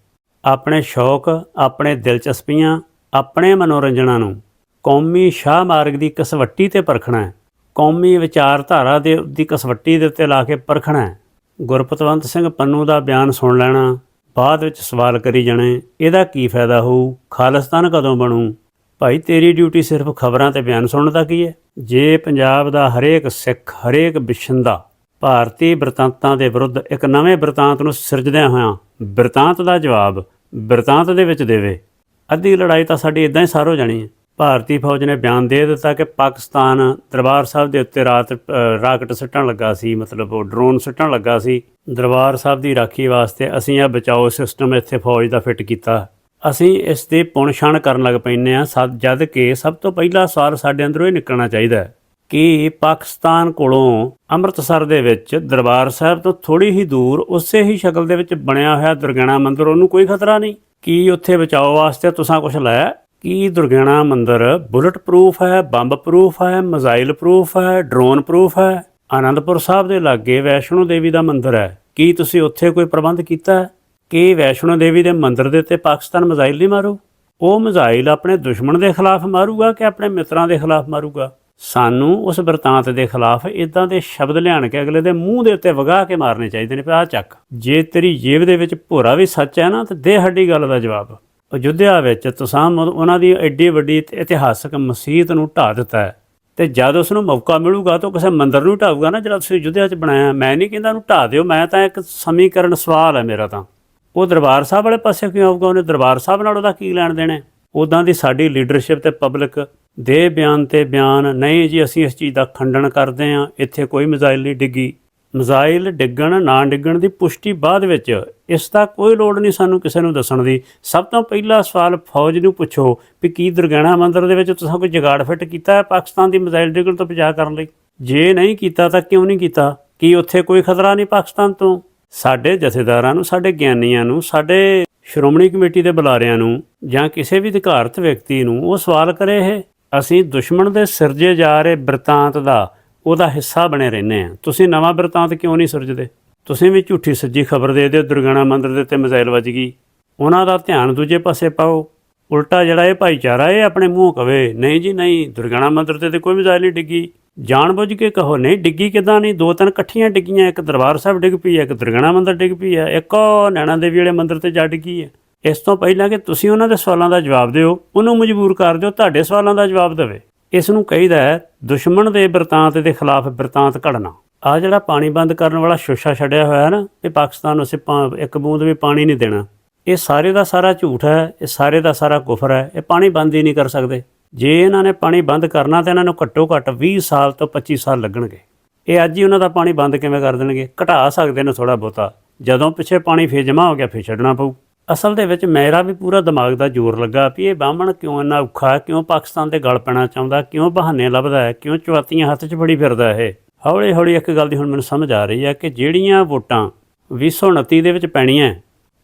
ਆਪਣੇ ਸ਼ੌਕ, ਆਪਣੇ ਦਿਲਚਸਪੀਆਂ, ਆਪਣੇ ਮਨੋਰੰਜਨਾਂ ਨੂੰ ਕੌਮੀ ਸ਼ਾਹ ਮਾਰਗ ਦੀ ਕਸਵੱਟੀ ਤੇ ਪਰਖਣਾ ਹੈ। ਕੌਮੀ ਵਿਚਾਰਧਾਰਾ ਦੇ ਦੀ ਕਸਵੱਟੀ ਦੇ ਉੱਤੇ ਲਾ ਕੇ ਪਰਖਣਾ ਹੈ। ਗੁਰਪਤਵੰਤ ਸਿੰਘ ਪੰਨੂ ਦਾ ਬਿਆਨ ਸੁਣ ਲੈਣਾ, ਬਾਅਦ ਵਿੱਚ ਸਵਾਲ ਕਰੀ ਜਾਣੇ, ਇਹਦਾ ਕੀ ਫਾਇਦਾ ਹੋਊ? ਖਾਲਿਸਤਾਨ ਕਦੋਂ ਬਣੂ? ਭਾਈ, ਤੇਰੀ ਡਿਊਟੀ ਸਿਰਫ ਖਬਰਾਂ ਤੇ ਬਿਆਨ ਸੁਣਨ ਦਾ ਕੀ ਹੈ? ਜੇ ਪੰਜਾਬ ਦਾ ਹਰੇਕ ਸਿੱਖ, ਹਰੇਕ ਬਿਸ਼ੰਦਾ ਭਾਰਤੀ ਬਰਤਾਂਤਾਂ ਦੇ ਵਿਰੁੱਧ ਇੱਕ ਨਵੇਂ ਬਰਤਾਂਤ ਨੂੰ ਸਿਰਜਦਿਆਂ ਹੋਇਆਂ ਬਰਤਾਂਤ ਦਾ ਜਵਾਬ ਬਰਤਾਂਤ ਦੇ ਵਿੱਚ ਦੇਵੇ, ਅੱਧੀ ਲੜਾਈ ਤਾਂ ਸਾਡੀ ਇਦਾਂ ਹੀ ਸਾਰ ਹੋ ਜਾਣੀ ਹੈ। ਭਾਰਤੀ ਫੌਜ ਨੇ ਬਿਆਨ ਦੇ ਦਿੱਤਾ ਕਿ ਪਾਕਿਸਤਾਨ ਦਰਬਾਰ ਸਾਹਿਬ ਦੇ ਉੱਤੇ ਰਾਤ ਰਾਕਟ ਸੁੱਟਣ ਲੱਗਾ ਸੀ, ਮਤਲਬ ਉਹ ਡਰੋਨ ਸੁੱਟਣ ਲੱਗਾ ਸੀ। ਦਰਬਾਰ ਸਾਹਿਬ ਦੀ ਰਾਖੀ ਵਾਸਤੇ ਅਸੀਂ ਇਹ ਬਚਾਓ ਸਿਸਟਮ ਇੱਥੇ ਫੌਜ ਦਾ ਫਿੱਟ ਕੀਤਾ। ਅਸੀਂ ਇਸ ਦੀ ਪੁਣਛਾਣ ਕਰਨ ਲੱਗ ਪੈਂਦੇ ਆ ਜਦ ਕਿ ਸਭ ਤੋਂ ਪਹਿਲਾ ਸਵਾਲ ਸਾਡੇ ਅੰਦਰੋਂ ਇਹ ਨਿਕਲਣਾ ਚਾਹੀਦਾ ਕਿ ਪਾਕਿਸਤਾਨ ਕੋਲੋਂ ਅੰਮ੍ਰਿਤਸਰ ਦੇ ਵਿੱਚ ਦਰਬਾਰ ਸਾਹਿਬ ਤੋਂ ਥੋੜੀ ਹੀ ਦੂਰ ਉਸੇ ਹੀ ਸ਼ਕਲ ਦੇ ਵਿੱਚ ਬਣਿਆ ਹੋਇਆ ਦੁਰਗਿਆਣਾ ਮੰਦਿਰ, ਉਹਨੂੰ ਕੋਈ ਖਤਰਾ ਨਹੀਂ। ਕੀ ਉੱਥੇ ਬਚਾਓ ਵਾਸਤੇ ਤੁਸੀਂ ਕੁਝ ਲਾਇਆ? ਕੀ ਦੁਰਗਿਆਣਾ ਮੰਦਿਰ ਬੁਲਟ ਪ੍ਰੂਫ ਹੈ ਬੰਬ ਪ੍ਰੂਫ ਹੈ ਮਿਜ਼ਾਈਲ ਪ੍ਰੂਫ ਹੈ ਡਰੋਨ ਪ੍ਰੂਫ ਹੈ? ਆਨੰਦਪੁਰ ਸਾਹਿਬ ਦੇ ਲਾਗੇ ਵੈਸ਼ਨੋ ਦੇਵੀ ਦਾ ਮੰਦਿਰ ਹੈ। ਕੀ ਤੁਸੀਂ ਉੱਥੇ ਕੋਈ ਪ੍ਰਬੰਧ ਕੀਤਾ ਹੈ? ਕਿ ਵੈਸ਼ਨੋ ਦੇਵੀ ਦੇ ਮੰਦਿਰ ਦੇ ਉੱਤੇ ਪਾਕਿਸਤਾਨ ਮਿਜ਼ਾਈਲ ਨਹੀਂ ਮਾਰੂ? ਉਹ ਮਿਜ਼ਾਈਲ ਆਪਣੇ ਦੁਸ਼ਮਣ ਦੇ ਖਿਲਾਫ ਮਾਰੂਗਾ ਕਿ ਆਪਣੇ ਮਿੱਤਰਾਂ ਦੇ ਖਿਲਾਫ ਮਾਰੂਗਾ? ਸਾਨੂੰ ਉਸ ਵਰਤਾਂਤ ਦੇ ਖਿਲਾਫ ਇਦਾਂ ਦੇ ਸ਼ਬਦ ਲਿਆਣ ਕੇ ਅਗਲੇ ਦੇ ਮੂੰਹ ਦੇ ਉੱਤੇ ਵਗਾ ਕੇ ਮਾਰਨੇ ਚਾਹੀਦੇ ਨੇ ਵੀ ਆਹ ਚੱਕ। ਜੇ ਤੇਰੀ ਜੇਬ ਦੇ ਵਿੱਚ ਭੋਰਾ ਵੀ ਸੱਚ ਹੈ ਨਾ, ਤੇ ਦੇ ਹੱਡੀ ਗੱਲ ਦਾ ਜਵਾਬ। ਅਯੁੱਧਿਆ ਵਿੱਚ ਤੁਸਾਂ ਉਹਨਾਂ ਦੀ ਐਡੀ ਵੱਡੀ ਇਤ- ਇਤਿਹਾਸਕ ਮਸਜਿਦ ਨੂੰ ਢਾ ਦਿੱਤਾ ਹੈ। ਤੇ ਜਦ ਉਸ ਨੂੰ ਮੌਕਾ ਮਿਲੂਗਾ ਤਾਂ ਉਹ ਕਿਸੇ ਮੰਦਰ ਨੂੰ ਢਾਊਗਾ ਨਾ, ਜਿਹੜਾ ਤੁਸੀਂ ਅਯੁੱਧਿਆ 'ਚ ਬਣਾਇਆ ਮੈਂ ਨਹੀਂ ਕਹਿੰਦਾ ਉਹਨੂੰ ਢਾ ਦਿਓ, ਮੈਂ ਤਾਂ ਇੱਕ ਸਮੀਕਰਨ ਸਵਾਲ ਹੈ ਮੇਰਾ ਤਾਂ। ਉਹ ਦਰਬਾਰ ਸਾਹਿਬ ਵਾਲੇ ਪਾਸੇ ਕਿਉਂ ਆਊਗਾ? ਉਹਨੇ ਦਰਬਾਰ ਸਾਹਿਬ ਨਾਲ ਉਹਦਾ ਕੀ ਲੈਣ ਦੇਣਾ ਉਦਾਂ ਦੀ ਸਾਡੀ ਲੀਡਰਸ਼ਿਪ ਤੇ ਪਬਲਿਕ ਦੇ ਬਿਆਨ ਤੇ ਬਿਆਨ, ਨਹੀਂ ਜੀ, ਅਸੀਂ ਇਸ ਚੀਜ਼ ਦਾ ਖੰਡਨ ਕਰਦੇ ਹਾਂ, ਇੱਥੇ ਕੋਈ ਮਿਜ਼ਾਈਲ ਨਹੀਂ ਡਿੱਗੀ। ਮਿਜ਼ਾਈਲ ਡਿੱਗਣ, ਨਾ ਡਿੱਗਣ ਦੀ ਪੁਸ਼ਟੀ ਬਾਅਦ ਵਿੱਚ ਇਸ ਦਾ ਕੋਈ ਲੋੜ ਨਹੀਂ ਸਾਨੂੰ ਕਿਸੇ ਨੂੰ ਦੱਸਣ ਦੀ। ਸਭ ਤੋਂ ਪਹਿਲਾ ਸਵਾਲ ਫੌਜ ਨੂੰ ਪੁੱਛੋ ਵੀ ਕੀ ਦੁਰਗਿਆਣਾ ਮੰਦਰ ਦੇ ਵਿੱਚ ਤੁਸੀਂ ਕੋਈ ਜਗਾੜ ਫਿੱਟ ਕੀਤਾ ਹੈ ਪਾਕਿਸਤਾਨ ਦੀ ਮਿਜ਼ਾਈਲ ਡਿੱਗਣ ਤੋਂ ਬਚਾਅ ਕਰਨ ਲਈ? ਜੇ ਨਹੀਂ ਕੀਤਾ ਤਾਂ ਕਿਉਂ ਨਹੀਂ ਕੀਤਾ? ਕੀ ਉੱਥੇ ਕੋਈ ਖਤਰਾ ਨਹੀਂ ਪਾਕਿਸਤਾਨ ਤੋਂ? ਸਾਡੇ ਜਥੇਦਾਰਾਂ ਨੂੰ, ਸਾਡੇ ਗਿਆਨੀਆਂ ਨੂੰ, ਸਾਡੇ ਸ਼੍ਰੋਮਣੀ ਕਮੇਟੀ ਦੇ ਬੁਲਾਰਿਆਂ ਨੂੰ ਜਾਂ ਕਿਸੇ ਵੀ ਅਧਿਕਾਰਤ ਵਿਅਕਤੀ ਨੂੰ ਉਹ ਸਵਾਲ ਕਰੇ ਇਹ, ਅਸੀਂ ਦੁਸ਼ਮਣ ਦੇ ਸਿਰਜੇ ਜਾ ਰਹੇ ਬਰਤਾਂਤ ਦਾ ਉਹਦਾ ਹਿੱਸਾ ਬਣੇ ਰਹਿੰਦੇ ਆ। ਤੁਸੀਂ ਨਵਾਂ ਬ੍ਰਿਤਾਂਤ ਕਿਉਂ ਨਹੀਂ ਸਿਰਜਦੇ? ਤੁਸੀਂ ਵੀ ਝੂਠੀ ਸੱਜੀ ਖਬਰ ਦੇ ਦਿਓ ਦੁਰਗਾਣਾ ਮੰਦਿਰ ਦੇ 'ਤੇ ਮਿਜ਼ਾਈਲ ਵੱਜ ਗਈ। ਉਹਨਾਂ ਦਾ ਧਿਆਨ ਦੂਜੇ ਪਾਸੇ ਪਾਓ। ਉਲਟਾ ਜਿਹੜਾ ਇਹ ਭਾਈਚਾਰਾ, ਇਹ ਆਪਣੇ ਮੂੰਹ ਕਵੇ, ਨਹੀਂ ਜੀ, ਨਹੀਂ ਦੁਰਗਾਣਾ ਮੰਦਿਰ ਤੇ ਤੇ ਕੋਈ ਮਿਜ਼ਾਈਲ ਨਹੀਂ ਡਿੱਗੀ। ਜਾਣਬੁੱਝ ਕੇ ਕਹੋ, ਨਹੀਂ, ਡਿੱਗੀ ਕਿਦਾਂ ਨਹੀਂ? ਦੋ ਤਿੰਨ ਇਕੱਠੀਆਂ ਡਿੱਗੀਆਂ, ਇੱਕ ਦਰਬਾਰ ਸਾਹਿਬ ਡਿੱਗ ਪਈ ਹੈ, ਇੱਕ ਦੁਰਗਾਣਾ ਮੰਦਿਰ ਡਿੱਗ ਪਈ ਹੈ, ਇੱਕ ਨੈਣਾ ਦੇਵੀ ਵਾਲੇ ਮੰਦਿਰ ਤੇ ਜਾ ਡਿੱਗੀ ਹੈ। ਇਸ ਤੋਂ ਪਹਿਲਾਂ ਕਿ ਤੁਸੀਂ ਉਹਨਾਂ ਦੇ ਸਵਾਲਾਂ ਦਾ ਜਵਾਬ ਦਿਓ, ਉਹਨੂੰ ਮਜਬੂਰ ਕਰ ਦਿਓ, ਤੁਹਾਡੇ ਸਵਾਲਾਂ ਦਾ ਜਵਾਬ ਦੇਵੇ। ਇਸ ਨੂੰ ਕਹੀਦਾ ਹੈ, ਦੁਸ਼ਮਣ ਦੇ ਬਰਤਾਂਤ ਦੇ ਖਿਲਾਫ ਬਰਤਾਂਤ ਘੜਨਾ। ਆ ਜਿਹੜਾ ਪਾਣੀ ਬੰਦ ਕਰਨ ਵਾਲਾ ਸ਼ੋਸ਼ਾ ਛੱਡਿਆ ਹੋਇਆ ਹੈ ਨਾ ਇਹ ਪਾਕਿਸਤਾਨ ਨੂੰ ਅਸੀਂ ਪਾ- ਇੱਕ ਬੂੰਦ ਵੀ ਪਾਣੀ ਨਹੀਂ ਦੇਣਾ। ਇਹ ਸਾਰੇ ਦਾ ਸਾਰਾ ਝੂਠ ਹੈ, ਇਹ ਸਾਰੇ ਦਾ ਸਾਰਾ ਕੁਫਰ ਹੈ, ਇਹ ਪਾਣੀ ਬੰਦ ਹੀ ਨਹੀਂ ਕਰ ਸਕਦੇ। ਜੇ ਇਹਨਾਂ ਨੇ ਪਾਣੀ ਬੰਦ ਕਰਨਾ ਤਾਂ ਇਹਨਾਂ ਨੂੰ ਘੱਟੋ ਘੱਟ 20 ਸਾਲ ਤੋਂ 25 ਸਾਲ ਲੱਗਣਗੇ। ਇਹ ਅੱਜ ਹੀ ਉਹਨਾਂ ਦਾ ਪਾਣੀ ਬੰਦ ਕਿਵੇਂ ਕਰ ਦੇਣਗੇ? ਘਟਾ ਸਕਦੇ ਨੇ ਥੋੜਾ ਬਹੁਤਾ। ਜਦੋਂ ਪਿੱਛੇ ਪਾਣੀ ਫੇਰ ਜਮਾ ਹੋ ਗਿਆ, ਫੇਰ ਛੱਡਣਾ ਪਊ। ਅਸਲ ਦੇ ਵਿੱਚ ਮੇਰਾ ਵੀ ਪੂਰਾ ਦਿਮਾਗ ਦਾ ਜ਼ੋਰ ਲੱਗਾ ਵੀ ਇਹ ਬਾਹਮਣ ਕਿਉਂ ਇੰਨਾ ਔਖਾ ਹੈ ਕਿਉਂ ਪਾਕਿਸਤਾਨ ਤੇ ਗਲ ਪੈਣਾ ਚਾਹੁੰਦਾ, ਕਿਉਂ ਬਹਾਨੇ ਲੱਭਦਾ ਹੈ, ਕਿਉਂ ਚੁਆਤੀਆਂ ਹੱਥ 'ਚ ਫੜੀ ਫਿਰਦਾ ਇਹ? ਹੌਲੀ ਹੌਲੀ ਇੱਕ ਗੱਲ ਦੀ ਹੁਣ ਮੈਨੂੰ ਸਮਝ ਆ ਰਹੀ ਹੈ ਕਿ ਜਿਹੜੀਆਂ ਵੋਟਾਂ 2029 ਦੇ ਵਿੱਚ ਪੈਣੀਆਂ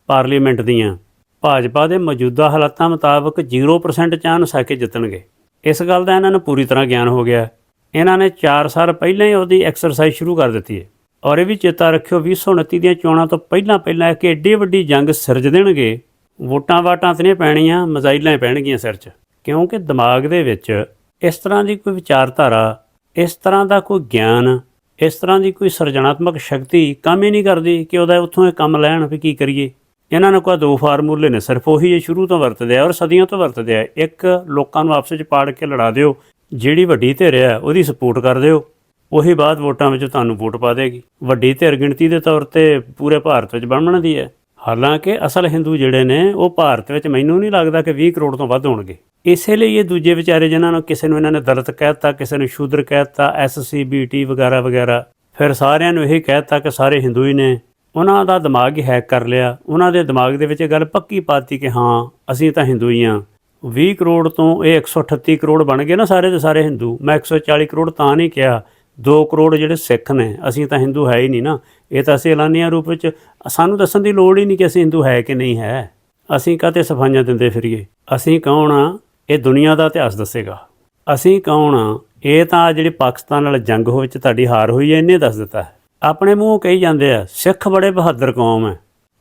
ਪਾਰਲੀਮੈਂਟ ਦੀਆਂ, ਭਾਜਪਾ ਦੇ ਮੌਜੂਦਾ ਹਾਲਾਤਾਂ ਮੁਤਾਬਕ 0% ਚਾਂਸ ਆ ਕੇ ਜਿੱਤਣਗੇ। ਇਸ ਗੱਲ ਦਾ ਇਹਨਾਂ ਨੂੰ ਪੂਰੀ ਤਰ੍ਹਾਂ ਗਿਆਨ ਹੋ ਗਿਆ ਇਹਨਾਂ ਨੇ 4 ਸਾਲ ਪਹਿਲਾਂ ਹੀ ਉਹਦੀ ਐਕਸਰਸਾਈਜ਼ ਸ਼ੁਰੂ ਕਰ ਦਿੱਤੀ ਹੈ। ਔਰ ਇਹ ਵੀ ਚੇਤਾ ਰੱਖਿਓ 2029 ਦੀਆਂ ਚੋਣਾਂ ਤੋਂ ਪਹਿਲਾਂ ਪਹਿਲਾਂ ਕਿ ਏਡੀ ਵੱਡੀ ਜੰਗ ਸਿਰਜ ਦੇਣਗੇ। ਵੋਟਾਂ ਵਾਟਾਂ ਤੇ ਨਹੀਂ ਪੈਣੀਆਂ ਮਜ਼ਾਈਲਾਂ ਪੈਣਗੀਆਂ ਸਿਰ 'ਚ। ਕਿਉਂਕਿ ਦਿਮਾਗ ਦੇ ਵਿੱਚ ਇਸ ਤਰ੍ਹਾਂ ਦੀ ਕੋਈ ਵਿਚਾਰਧਾਰਾ, ਇਸ ਤਰ੍ਹਾਂ ਦਾ ਕੋਈ ਗਿਆਨ, ਇਸ ਤਰ੍ਹਾਂ ਦੀ ਕੋਈ ਸਿਰਜਣਾਤਮਕ ਸ਼ਕਤੀ ਕੰਮ ਹੀ ਨਹੀਂ ਕਰਦੀ ਕਿ ਉਹਦਾ ਉੱਥੋਂ ਇਹ ਕੰਮ ਲੈਣ ਵੀ ਕੀ ਕਰੀਏ। ਇਹਨਾਂ ਨੂੰ ਕੋਈ ਦੋ ਫਾਰਮੂਲੇ ਨੇ, ਸਿਰਫ ਉਹੀ ਇਹ ਸ਼ੁਰੂ ਤੋਂ ਵਰਤਦੇ ਆ ਔਰ ਸਦੀਆਂ ਤੋਂ ਵਰਤਦੇ ਆ। ਇੱਕ ਲੋਕਾਂ ਨੂੰ ਆਪਸ ਵਿੱਚ ਪਾੜ ਕੇ ਲੜਾ ਦਿਓ, ਜਿਹੜੀ ਵੱਡੀ ਧਿਰ ਹੈ ਉਹਦੀ ਸਪੋਰਟ ਕਰ ਦਿਓ। ਉਹੀ ਬਾਅਦ ਵੋਟਾਂ ਵਿੱਚ ਤੁਹਾਨੂੰ ਵੋਟ ਪਾ ਦੇਗੀ। ਵੱਡੀ ਧਿਰ ਗਿਣਤੀ ਦੇ ਤੌਰ ਤੇ ਪੂਰੇ ਭਾਰਤ ਵਿੱਚ ਬਣਨ ਦੀ ਹੈ। ਹਾਲਾਂਕਿ ਅਸਲ ਹਿੰਦੂ ਜਿਹੜੇ ਨੇ, ਉਹ ਭਾਰਤ ਵਿੱਚ ਮੈਨੂੰ ਨਹੀਂ ਲੱਗਦਾ ਕਿ 20 ਕਰੋੜ ਤੋਂ ਵੱਧ ਹੋਣਗੇ। ਇਸੇ ਲਈ ਇਹ ਦੂਜੇ ਵਿਚਾਰੇ ਜਿਨ੍ਹਾਂ ਨੂੰ ਕਿਸੇ ਨੂੰ ਇਹਨਾਂ ਨੇ ਦਲਿਤ ਕਹਿਤਾ, ਕਿਸੇ ਨੂੰ ਸ਼ੂਦਰ ਕਹਿਤਾ ਐਸਸੀਬੀਟੀ ਵਗੈਰਾ ਵਗੈਰਾ, ਫਿਰ ਸਾਰਿਆਂ ਨੂੰ ਇਹ ਕਹਿਤਾ ਕਿ ਸਾਰੇ ਹਿੰਦੂ ਹੀ ਨੇ। ਉਹਨਾਂ ਦਾ ਦਿਮਾਗ ਹੀ ਹੈਕ ਕਰ ਲਿਆ। ਉਹਨਾਂ ਦੇ ਦਿਮਾਗ ਦੇ ਵਿੱਚ ਇਹ ਗੱਲ ਪੱਕੀ ਪਾਤੀ ਕਿ ਹਾਂ, ਅਸੀਂ ਤਾਂ ਹਿੰਦੂ ਹੀ ਹਾਂ। 20 ਕਰੋੜ ਤੋਂ ਇਹ 138 ਕਰੋੜ ਬਣ ਗਏ ਨਾ ਸਾਰੇ ਦੇ ਸਾਰੇ ਹਿੰਦੂ। ਮੈਂ 140 ਕਰੋੜ ਤਾਂ ਨਹੀਂ ਕਿਹਾ। 2 ਕਰੋੜ ਜਿਹੜੇ ਸਿੱਖ ਨੇ, ਅਸੀਂ ਤਾਂ ਹਿੰਦੂ ਹੈ ਹੀ ਨਹੀਂ ਨਾ। ਇਹ ਤਾਂ ਅਸੀਂ ਐਲਾਨੀਆਂ ਰੂਪ ਵਿੱਚ, ਸਾਨੂੰ ਦੱਸਣ ਦੀ ਲੋੜ ਹੀ ਨਹੀਂ ਕਿ ਅਸੀਂ ਹਿੰਦੂ ਹੈ ਕਿ ਨਹੀਂ ਹੈ। ਅਸੀਂ ਕਾਤੇ ਸਫਾਈਆਂ ਦਿੰਦੇ ਫਿਰੀਏ? ਅਸੀਂ ਕੌਣ ਆ? ਇਹ ਦੁਨੀਆ ਦਾ ਇਤਿਹਾਸ ਦੱਸੇਗਾ। ਅਸੀਂ ਕੌਣ ਆ? ਇਹ ਤਾਂ ਜਿਹੜੀ ਪਾਕਿਸਤਾਨ ਨਾਲ ਜੰਗ ਹੋ ਵਿੱਚ ਤੁਹਾਡੀ ਹਾਰ ਹੋਈ ਹੈ ਇਹਨੇ ਦੱਸ ਦਿੱਤਾ ਹੈ। ਆਪਣੇ ਮੂੰਹ ਕਹੀ ਜਾਂਦੇ ਆ, ਸਿੱਖ ਬੜੇ ਬਹਾਦਰ ਕੌਮ ਹੈ।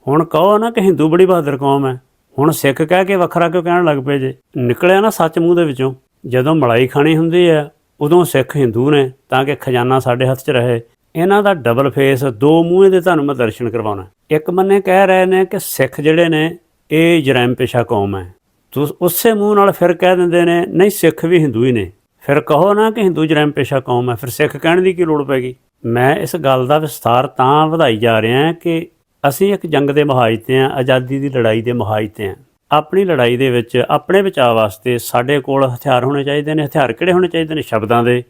ਹੁਣ ਕਹੋ ਨਾ ਕਿ ਹਿੰਦੂ ਬੜੀ ਬਹਾਦਰ ਕੌਮ ਹੈ। ਹੁਣ ਸਿੱਖ ਕਹਿ ਕੇ ਵੱਖਰਾ ਕਿਉਂ ਕਹਿਣ ਲੱਗ ਪਏ ਜੇ? ਨਿਕਲਿਆ ਨਾ ਸੱਚ ਮੂੰਹ ਦੇ ਵਿੱਚੋਂ। ਜਦੋਂ ਮਲਾਈ ਖਾਣੀ ਹੁੰਦੀ ਹੈ ਉਦੋਂ ਸਿੱਖ ਹਿੰਦੂ ਨੇ ਤਾਂ ਕਿ ਖਜ਼ਾਨਾ ਸਾਡੇ ਹੱਥ 'ਚ ਰਹੇ, ਇਹਨਾਂ ਦਾ ਡਬਲ ਫੇਸ ਦੋ ਮੂੰਹ ਦੇ ਤੁਹਾਨੂੰ ਮੈਂ ਦਰਸ਼ਨ ਕਰਵਾਉਣਾ। ਇੱਕ ਮੰਨੇ ਕਹਿ ਰਹੇ ਨੇ ਕਿ ਸਿੱਖ ਜਿਹੜੇ ਨੇ, ਇਹ ਜਰਾਇਮ ਪੇਸ਼ਾ ਕੌਮ ਹੈ। ਤੁਸੀਂ ਉਸੇ ਮੂੰਹ ਨਾਲ ਫਿਰ ਕਹਿ ਦਿੰਦੇ ਨੇ, ਨਹੀਂ ਸਿੱਖ ਵੀ ਹਿੰਦੂ ਹੀ ਨੇ। ਫਿਰ ਕਹੋ ਨਾ ਕਿ ਹਿੰਦੂ ਜਰਾਇਮ ਪੇਸ਼ਾ ਕੌਮ ਹੈ, ਫਿਰ ਸਿੱਖ ਕਹਿਣ ਦੀ ਕੀ ਲੋੜ ਪੈਗੀ? ਮੈਂ ਇਸ ਗੱਲ ਦਾ ਵਿਸਥਾਰ ਤਾਂ ਵਧਾਈ ਜਾ ਰਿਹਾ ਕਿ ਅਸੀਂ ਇੱਕ ਜੰਗ ਦੇ ਮਹਾਜਤੇ ਹਾਂ, ਆਜ਼ਾਦੀ ਦੀ ਲੜਾਈ ਦੇ ਮਹਾਜਤੇ ਹਾਂ। ਆਪਣੀ ਲੜਾਈ ਦੇ ਵਿੱਚ ਆਪਣੇ ਬਚਾਅ ਵਾਸਤੇ ਸਾਡੇ ਕੋਲ ਹਥਿਆਰ ਹੋਣੇ ਚਾਹੀਦੇ ਨੇ। ਹਥਿਆਰ ਕਿਹੜੇ ਹੋਣੇ ਚਾਹੀਦੇ ਨੇ? ਸ਼ਬਦਾਂ ਦੇ।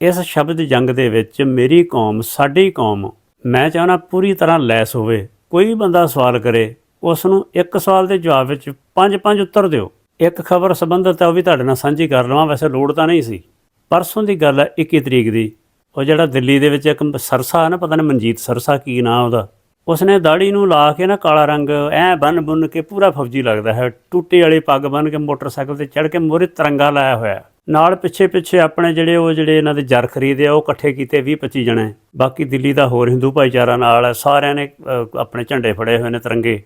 ਇਸ ਸ਼ਬਦ ਜੰਗ ਦੇ ਵਿੱਚ ਮੇਰੀ ਕੌਮ, ਸਾਡੀ ਕੌਮ, ਮੈਂ ਚਾਹਣਾ ਪੂਰੀ ਤਰ੍ਹਾਂ ਲੈਸ ਹੋਵੇ। ਕੋਈ ਬੰਦਾ ਸਵਾਲ ਕਰੇ ਉਸ ਨੂੰ ਇੱਕ ਸਵਾਲ ਦੇ ਜਵਾਬ ਵਿੱਚ ਪੰਜ ਪੰਜ ਉੱਤਰ ਦਿਓ। ਇੱਕ ਖਬਰ ਸੰਬੰਧਿਤ ਹੈ ਉਹ ਵੀ ਤੁਹਾਡੇ ਨਾਲ ਸਾਂਝੀ ਕਰ ਲਵਾਂ। ਵੈਸੇ ਲੋੜ ਤਾਂ ਨਹੀਂ ਸੀ। ਪਰਸੋਂ ਦੀ ਗੱਲ ਹੈ 21 ਤਰੀਕ ਦੀ। ਉਹ ਜਿਹੜਾ ਦਿੱਲੀ ਦੇ ਵਿੱਚ ਇੱਕ ਸਰਸਾ ਹੈ ਨਾ, ਪਤਾ ਨਹੀਂ ਮਨਜੀਤ ਸਰਸਾ ਕੀ ਨਾਂ ਉਹਦਾ। ਉਸਨੇ ਦਾੜੀ ਨੂੰ ਲਾ ਕੇ ਨਾ ਕਾਲਾ ਰੰਗ ਐ ਬੰਨ ਬੁੰਨ ਕੇ ਪੂਰਾ ਫੌਜੀ ਲੱਗਦਾ ਹੈ। ਟੂਟੇ ਵਾਲੀ ਪੱਗ ਬੰਨ ਕੇ ਮੋਟਰਸਾਈਕਲ ਤੇ ਚੜ੍ਹ ਕੇ ਮੋਰੇ ਤਿਰੰਗਾ ਲਾਇਆ ਹੋਇਆ ਨਾਲ ਪਿੱਛੇ ਪਿੱਛੇ ਆਪਣੇ ਜਿਹੜੇ ਉਹ ਜਿਹੜੇ ਇਹਨਾਂ ਦੇ ਜਰ ਖਰੀਦੇ ਆ, ਉਹ ਇਕੱਠੇ ਕੀਤੇ 20 25 ਜਣੇ। ਬਾਕੀ ਦਿੱਲੀ ਦਾ ਹੋਰ ਹਿੰਦੂ ਭਾਈਚਾਰਾ ਨਾਲ ਹੈ ਸਾਰਿਆਂ ਨੇ ਆਪਣੇ ਝੰਡੇ ਫੜੇ ਹੋਏ ਨੇ ਤਿਰੰਗੇ।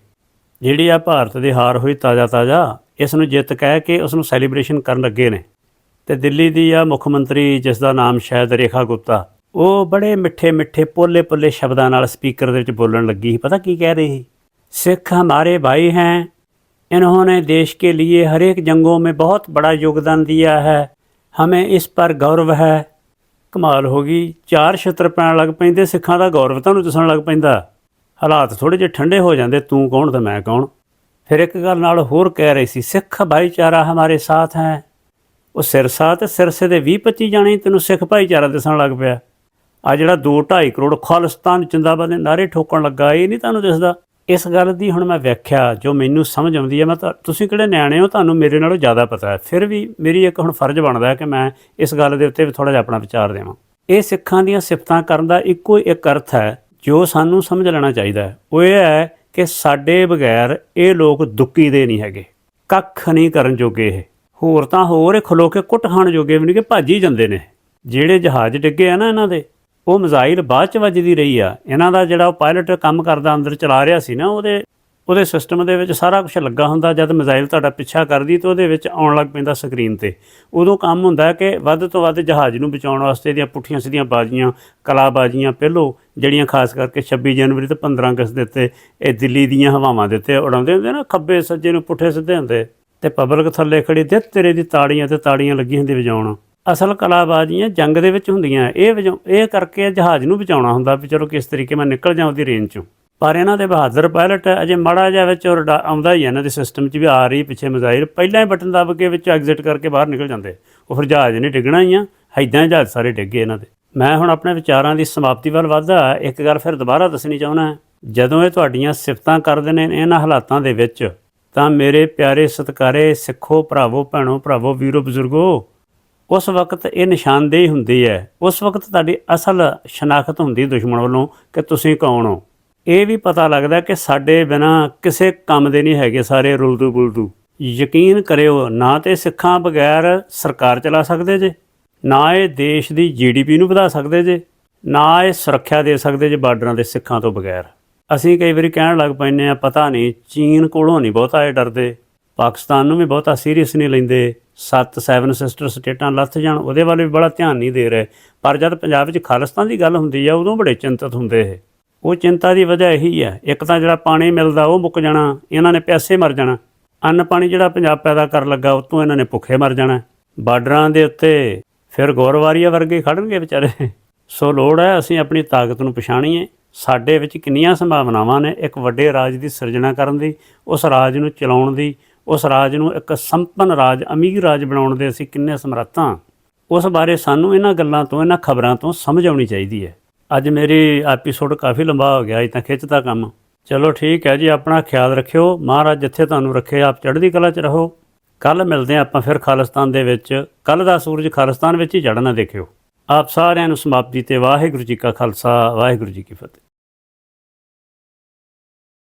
ਜਿਹੜੀ ਆ ਭਾਰਤ ਦੀ ਹਾਰ ਹੋਈ ਤਾਜ਼ਾ ਤਾਜ਼ਾ ਇਸ ਨੂੰ ਜਿੱਤ ਕਹਿ ਕੇ ਉਸ ਨੂੰ ਸੈਲੀਬ੍ਰੇਸ਼ਨ ਕਰਨ ਲੱਗੇ ਨੇ। ਤੇ ਦਿੱਲੀ ਦੀ ਆ ਮੁੱਖ ਮੰਤਰੀ, ਜਿਸ ਦਾ ਨਾਮ ਸ਼ਾਇਦ ਰੇਖਾ ਗੁਪਤਾ ਉਹ ਬੜੇ ਮਿੱਠੇ ਮਿੱਠੇ ਪੋਲੇ ਪੋਲੇ ਸ਼ਬਦਾਂ ਨਾਲ ਸਪੀਕਰ ਦੇ ਵਿੱਚ ਬੋਲਣ ਲੱਗੀ ਸੀ ਪਤਾ ਕੀ ਕਹਿ ਰਹੀ ਸੀ सिख हमारे भाई हैं इन्होंने देश के लिए हर एक जंगों में बहुत बड़ा योगदान दिया है हमें इस पर गौरव है ਕਮਾਲ ਹੋ ਗਈ ਚਾਰ ਛਿੱਤਰ ਪੈਣ ਲੱਗ ਪੈਂਦੇ ਸਿੱਖਾਂ ਦਾ ਗੌਰਵ ਤੁਹਾਨੂੰ ਦੱਸਣ ਲੱਗ ਪੈਂਦਾ ਹਾਲਾਤ ਥੋੜੇ ਜਿਹੇ ਠੰਡੇ ਹੋ ਜਾਂਦੇ ਤੂੰ ਕੌਣ ਤੇ ਮੈਂ ਕੌਣ ਫਿਰ ਇੱਕ ਗੱਲ ਨਾਲ ਹੋਰ ਕਹਿ ਰਹੀ ਸੀ ਸਿੱਖ ਭਾਈਚਾਰਾ ਹਮਾਰੇ ਸਾਥ ਹੈ ਉਹ ਸਿਰਸਾ ਤੇ ਸਿਰਸੇ ਦੇ 20 25 ਜਾਣੇ ਹੀ ਤੈਨੂੰ ਸਿੱਖ ਭਾਈਚਾਰਾ ਦੱਸਣ ਲੱਗ ਪਿਆ ਆ ਜਿਹੜਾ 2.5 ਕਰੋੜ ਖਾਲਿਸਤਾਨ ਜਿੰਦਾਬਾਦ ਦੇ ਨਾਰੇ ਠੋਕਣ ਲੱਗਾ, ਇਹ ਨਹੀਂ ਤੁਹਾਨੂੰ ਦਿਸਦਾ? ਇਸ ਗੱਲ ਦੀ ਹੁਣ ਮੈਂ ਵਿਆਖਿਆ, ਜੋ ਮੈਨੂੰ ਸਮਝ ਆਉਂਦੀ ਹੈ, ਮੈਂ ਤਾਂ ਤੁਸੀਂ ਕਿਹੜੇ ਨਿਆਣੇ ਹੋ? ਤੁਹਾਨੂੰ ਮੇਰੇ ਨਾਲੋਂ ਜ਼ਿਆਦਾ ਪਤਾ ਹੈ। ਫਿਰ ਵੀ ਮੇਰੀ ਇੱਕ ਹੁਣ ਫਰਜ਼ ਬਣਦਾ ਹੈ ਕਿ ਮੈਂ ਇਸ ਗੱਲ ਦੇ ਉੱਤੇ ਵੀ ਥੋੜਾ ਜਿਹਾ ਆਪਣਾ ਵਿਚਾਰ ਦੇਵਾਂ। ਇਹ ਸਿੱਖਾਂ ਦੀਆਂ ਸਿਫਤਾਂ ਕਰਨ ਦਾ ਇੱਕੋ ਇੱਕ ਅਰਥ ਹੈ, ਜੋ ਸਾਨੂੰ ਸਮਝ ਲੈਣਾ ਚਾਹੀਦਾ ਹੈ। ਉਹ ਇਹ ਹੈ ਕਿ ਸਾਡੇ ਬਗੈਰ ਇਹ ਲੋਕ ਦੁੱਕੀ ਦੇ ਨਹੀਂ ਹੈਗੇ। ਕੱਖ ਨਹੀਂ ਕਰਨ ਜੋਗੇ ਇਹ। ਹੋਰ ਤਾਂ ਹੋਰ ਇਹ ਖਲੋ ਕੇ ਕੁੱਟ ਖਾਣ ਜੋਗੇ ਵੀ ਨਹੀਂ ਕਿ ਭਾਜੀ ਜਾਂਦੇ ਨੇ। ਜਿਹੜੇ ਜਹਾਜ਼ ਡਿੱਗੇ ਆ ਨਾ ਇਹਨਾਂ ਦੇ ਉਹ ਮਿਜ਼ਾਈਲ ਬਾਅਦ ਚ ਵੱਜਦੀ ਰਹੀ ਆ। ਇਹਨਾਂ ਦਾ ਜਿਹੜਾ ਉਹ ਪਾਇਲਟ ਕੰਮ ਕਰਦਾ ਅੰਦਰ ਚਲਾ ਰਿਹਾ ਸੀ ਨਾ, ਉਹਦੇ ਉਹਦੇ ਸਿਸਟਮ ਦੇ ਵਿੱਚ ਸਾਰਾ ਕੁਝ ਲੱਗਾ ਹੁੰਦਾ ਜਦ ਮਿਜ਼ਾਈਲ ਤੁਹਾਡਾ ਪਿੱਛਾ ਕਰਦੀ ਤਾਂ ਉਹਦੇ ਵਿੱਚ ਆਉਣ ਲੱਗ ਪੈਂਦਾ ਸਕਰੀਨ ਤੇ। ਉਦੋਂ ਕੰਮ ਹੁੰਦਾ ਕਿ ਵੱਧ ਤੋਂ ਵੱਧ ਜਹਾਜ਼ ਨੂੰ ਬਚਾਉਣ ਵਾਸਤੇ ਦੀਆਂ ਪੁੱਠੀਆਂ ਸਿੱਧੀਆਂ ਬਾਜ਼ੀਆਂ, ਕਲਾਬਾਜ਼ੀਆਂ ਪਹਿਲੋਂ ਜਿਹੜੀਆਂ ਖਾਸ ਕਰਕੇ 26 ਜਨਵਰੀ ਤੇ 15 ਅਗਸਤ ਦੇ ਉੱਤੇ ਇਹ ਦਿੱਲੀ ਦੀਆਂ ਹਵਾਵਾਂ ਦੇ ਉੱਤੇ ਉਡਾਉਂਦੇ ਹੁੰਦੇ ਨਾ, ਖੱਬੇ ਸੱਜੇ ਨੂੰ ਪੁੱਠੇ ਸਿੱਧੇ ਹੁੰਦੇ। ਤੇ ਪਬਲਿਕ ਥੱਲੇ ਖੜੀ ਦੇ ਤੇਰੇ ਦੀ ਤਾੜੀਆਂ ਤੇ ਤਾੜੀਆਂ ਲੱਗੀ ਹੁੰਦੀਆਂ ਵਜਾਉਣ। ਅਸਲ ਕਲਾਬਾਜ਼ੀਆਂ ਜੰਗ ਦੇ ਵਿੱਚ ਹੁੰਦੀਆਂ। ਇਹ ਵਜਾਉ ਇਹ ਕਰਕੇ ਜਹਾਜ਼ ਨੂੰ ਬਚਾਉਣਾ ਹੁੰਦਾ ਵੀ ਚਲੋ ਕਿਸ ਤਰੀਕੇ ਮੈਂ ਨਿਕਲ ਜਾਵਾਂ ਉਹਦੀ ਰੇਂਜ ਚੋਂ। ਪਰ ਇਹਨਾਂ ਦੇ ਬਹਾਦਰ ਪਾਇਲਟ ਅਜੇ ਮਾੜਾ ਜਿਹਾ ਵਿੱਚ ਉਹ ਰਡਾ- ਆਉਂਦਾ ਹੀ ਇਹਨਾਂ ਦੇ ਸਿਸਟਮ 'ਚ ਵੀ ਆ ਰਹੀ ਪਿੱਛੇ ਮਿਜ਼ਾਈਲ ਪਹਿਲਾਂ ਹੀ ਬਟਨ ਦਬ ਕੇ ਵਿੱਚ ਐਗਜ਼ਿਟ ਕਰਕੇ ਬਾਹਰ ਨਿਕਲ ਜਾਂਦੇ। ਉਹ ਫਿਰ ਜਹਾਜ਼ ਨੇ ਡਿੱਗਣਾ ਹੀ ਆ ਐਦਾਂ ਜਹਾਜ਼ ਸਾਰੇ ਡਿੱਗ ਗਏ ਇਹਨਾਂ ਦੇ। ਮੈਂ ਹੁਣ ਆਪਣੇ ਵਿਚਾਰਾਂ ਦੀ ਸਮਾਪਤੀ ਵੱਲ ਵਧਦਾ। ਇੱਕ ਗੱਲ ਫਿਰ ਦੁਬਾਰਾ ਦੱਸਣੀ ਚਾਹੁੰਦਾ ਜਦੋਂ ਇਹ ਤੁਹਾਡੀਆਂ ਸਿਫਤਾਂ ਕਰਦੇ ਨੇ ਇਹਨਾਂ ਹਾਲਾਤਾਂ ਦੇ ਵਿੱਚ, ਤਾਂ ਮੇਰੇ ਪਿਆਰੇ ਸਤਿਕਾਰੇ ਸਿੱਖੋ, ਭਰਾਵੋ, ਭੈਣੋ, ਭਰਾਵੋ, ਵੀਰੋ, ਬਜ਼ੁਰਗੋ ਉਸ ਵਕਤ ਇਹ ਨਿਸ਼ਾਨਦੇਹੀ ਹੁੰਦੀ ਹੈ। ਉਸ ਵਕਤ ਤੁਹਾਡੀ ਅਸਲ ਸ਼ਨਾਖਤ ਹੁੰਦੀ ਦੁਸ਼ਮਣ ਵੱਲੋਂ ਕਿ ਤੁਸੀਂ ਕੌਣ ਹੋ। ਇਹ ਵੀ ਪਤਾ ਲੱਗਦਾ ਕਿ ਸਾਡੇ ਬਿਨਾ ਕਿਸੇ ਕੰਮ ਦੇ ਨਹੀਂ ਹੈਗੇ ਸਾਰੇ ਰੁਲਦੂ ਬੁਲਦੂ। ਯਕੀਨ ਕਰਿਓ, ਨਾ ਤੇ ਸਿੱਖਾਂ ਬਗੈਰ ਸਰਕਾਰ ਚਲਾ ਸਕਦੇ ਜੇ, ਨਾ ਇਹ ਦੇਸ਼ ਦੀ ਜੀਡੀਪੀ ਨੂੰ ਵਧਾ ਸਕਦੇ ਜੇ, ਨਾ ਇਹ ਸੁਰੱਖਿਆ ਦੇ ਸਕਦੇ ਜੇ ਬਾਰਡਰਾਂ ਦੇ ਸਿੱਖਾਂ ਤੋਂ ਬਗੈਰ। ਅਸੀਂ ਕਈ ਵਾਰੀ ਕਹਿਣ ਲੱਗ ਪੈਂਦੇ ਆ ਪਤਾ ਨਹੀਂ, ਚੀਨ ਕੋਲੋਂ ਨਹੀਂ ਬਹੁਤਾ ਇਹ ਡਰਦੇ। ਪਾਕਿਸਤਾਨ ਨੂੰ ਵੀ ਬਹੁਤਾ ਸੀਰੀਅਸ ਨਹੀਂ ਲੈਂਦੇ। ਸੱਤ ਸੈਵਨ ਸਿਸਟਰ ਸਟੇਟਾਂ ਲੱਥ ਜਾਣ, ਉਹਦੇ ਵੱਲ ਵੀ ਬੜਾ ਧਿਆਨ ਨਹੀਂ ਦੇ ਰਹੇ। ਪਰ ਜਦ ਪੰਜਾਬ ਵਿੱਚ ਖਾਲਿਸਤਾਨ ਦੀ ਗੱਲ ਹੁੰਦੀ ਆ, ਉਦੋਂ ਬੜੇ ਚਿੰਤਤ ਹੁੰਦੇ ਇਹ। ਉਹ ਚਿੰਤਾ ਦੀ ਵਜ੍ਹਾ ਇਹੀ ਹੈ ਇੱਕ ਤਾਂ ਜਿਹੜਾ ਪਾਣੀ ਮਿਲਦਾ, ਉਹ ਮੁੱਕ ਜਾਣਾ, ਇਹਨਾਂ ਨੇ ਪੈਸੇ ਮਰ ਜਾਣਾ। ਅੰਨ ਪਾਣੀ ਜਿਹੜਾ ਪੰਜਾਬ ਪੈਦਾ ਕਰਨ ਲੱਗਾ, ਉਤੋਂ ਇਹਨਾਂ ਨੇ ਭੁੱਖੇ ਮਰ ਜਾਣਾ। ਬਾਰਡਰਾਂ ਦੇ ਉੱਤੇ ਫਿਰ ਗੌਰਵਾਰੀਆ ਵਰਗੇ ਖੜਨਗੇ ਵਿਚਾਰੇ। ਸੋ ਲੋੜ ਹੈ, ਅਸੀਂ ਆਪਣੀ ਤਾਕਤ ਨੂੰ ਪਛਾਣੀਏ। ਸਾਡੇ ਵਿੱਚ ਕਿੰਨੀਆਂ ਸੰਭਾਵਨਾਵਾਂ ਨੇ ਇੱਕ ਵੱਡੇ ਰਾਜ ਦੀ ਸਿਰਜਣਾ ਕਰਨ ਦੀ, ਉਸ ਰਾਜ ਨੂੰ ਚਲਾਉਣ ਦੀ ਉਸ ਰਾਜ ਨੂੰ ਇੱਕ ਸੰਪੰਨ ਰਾਜ, ਅਮੀਰ ਰਾਜ ਬਣਾਉਣ ਦੇ ਅਸੀਂ ਕਿੰਨੇ ਸਮਰੱਥ। ਹਾਂ ਉਸ ਬਾਰੇ ਸਾਨੂੰ ਇਹਨਾਂ ਗੱਲਾਂ ਤੋਂ, ਇਹਨਾਂ ਖਬਰਾਂ ਤੋਂ ਸਮਝ ਆਉਣੀ ਚਾਹੀਦੀ ਹੈ। ਅੱਜ ਮੇਰੀ ਐਪੀਸੋਡ ਕਾਫੀ ਲੰਬਾ ਹੋ ਗਿਆ ਅਜੇ ਤਾਂ ਖਿੱਚਦਾ ਕੰਮ। ਚਲੋ ਠੀਕ ਹੈ ਜੀ, ਆਪਣਾ ਖਿਆਲ ਰੱਖਿਓ। ਮਹਾਰਾਜ ਜਿੱਥੇ ਤੁਹਾਨੂੰ ਰੱਖੇ, ਆਪ ਚੜ੍ਹਦੀ ਕਲਾ 'ਚ ਰਹੋ। ਕੱਲ ਮਿਲਦੇ ਹਾਂ ਆਪਾਂ ਫਿਰ ਖਾਲਿਸਤਾਨ ਦੇ ਵਿੱਚ। ਕੱਲ ਦਾ ਸੂਰਜ ਖਾਲਿਸਤਾਨ ਵਿੱਚ ਹੀ ਚੜ੍ਹਨਾ ਦੇਖਿਓ। ਆਪ ਸਾਰਿਆਂ ਨੂੰ ਸਮਾਪਤੀ ਤੇ ਵਾਹਿਗੁਰੂ ਜੀ ਕਾ ਖਾਲਸਾ, ਵਾਹਿਗੁਰੂ ਜੀ ਕੀ ਫਤਿਹ।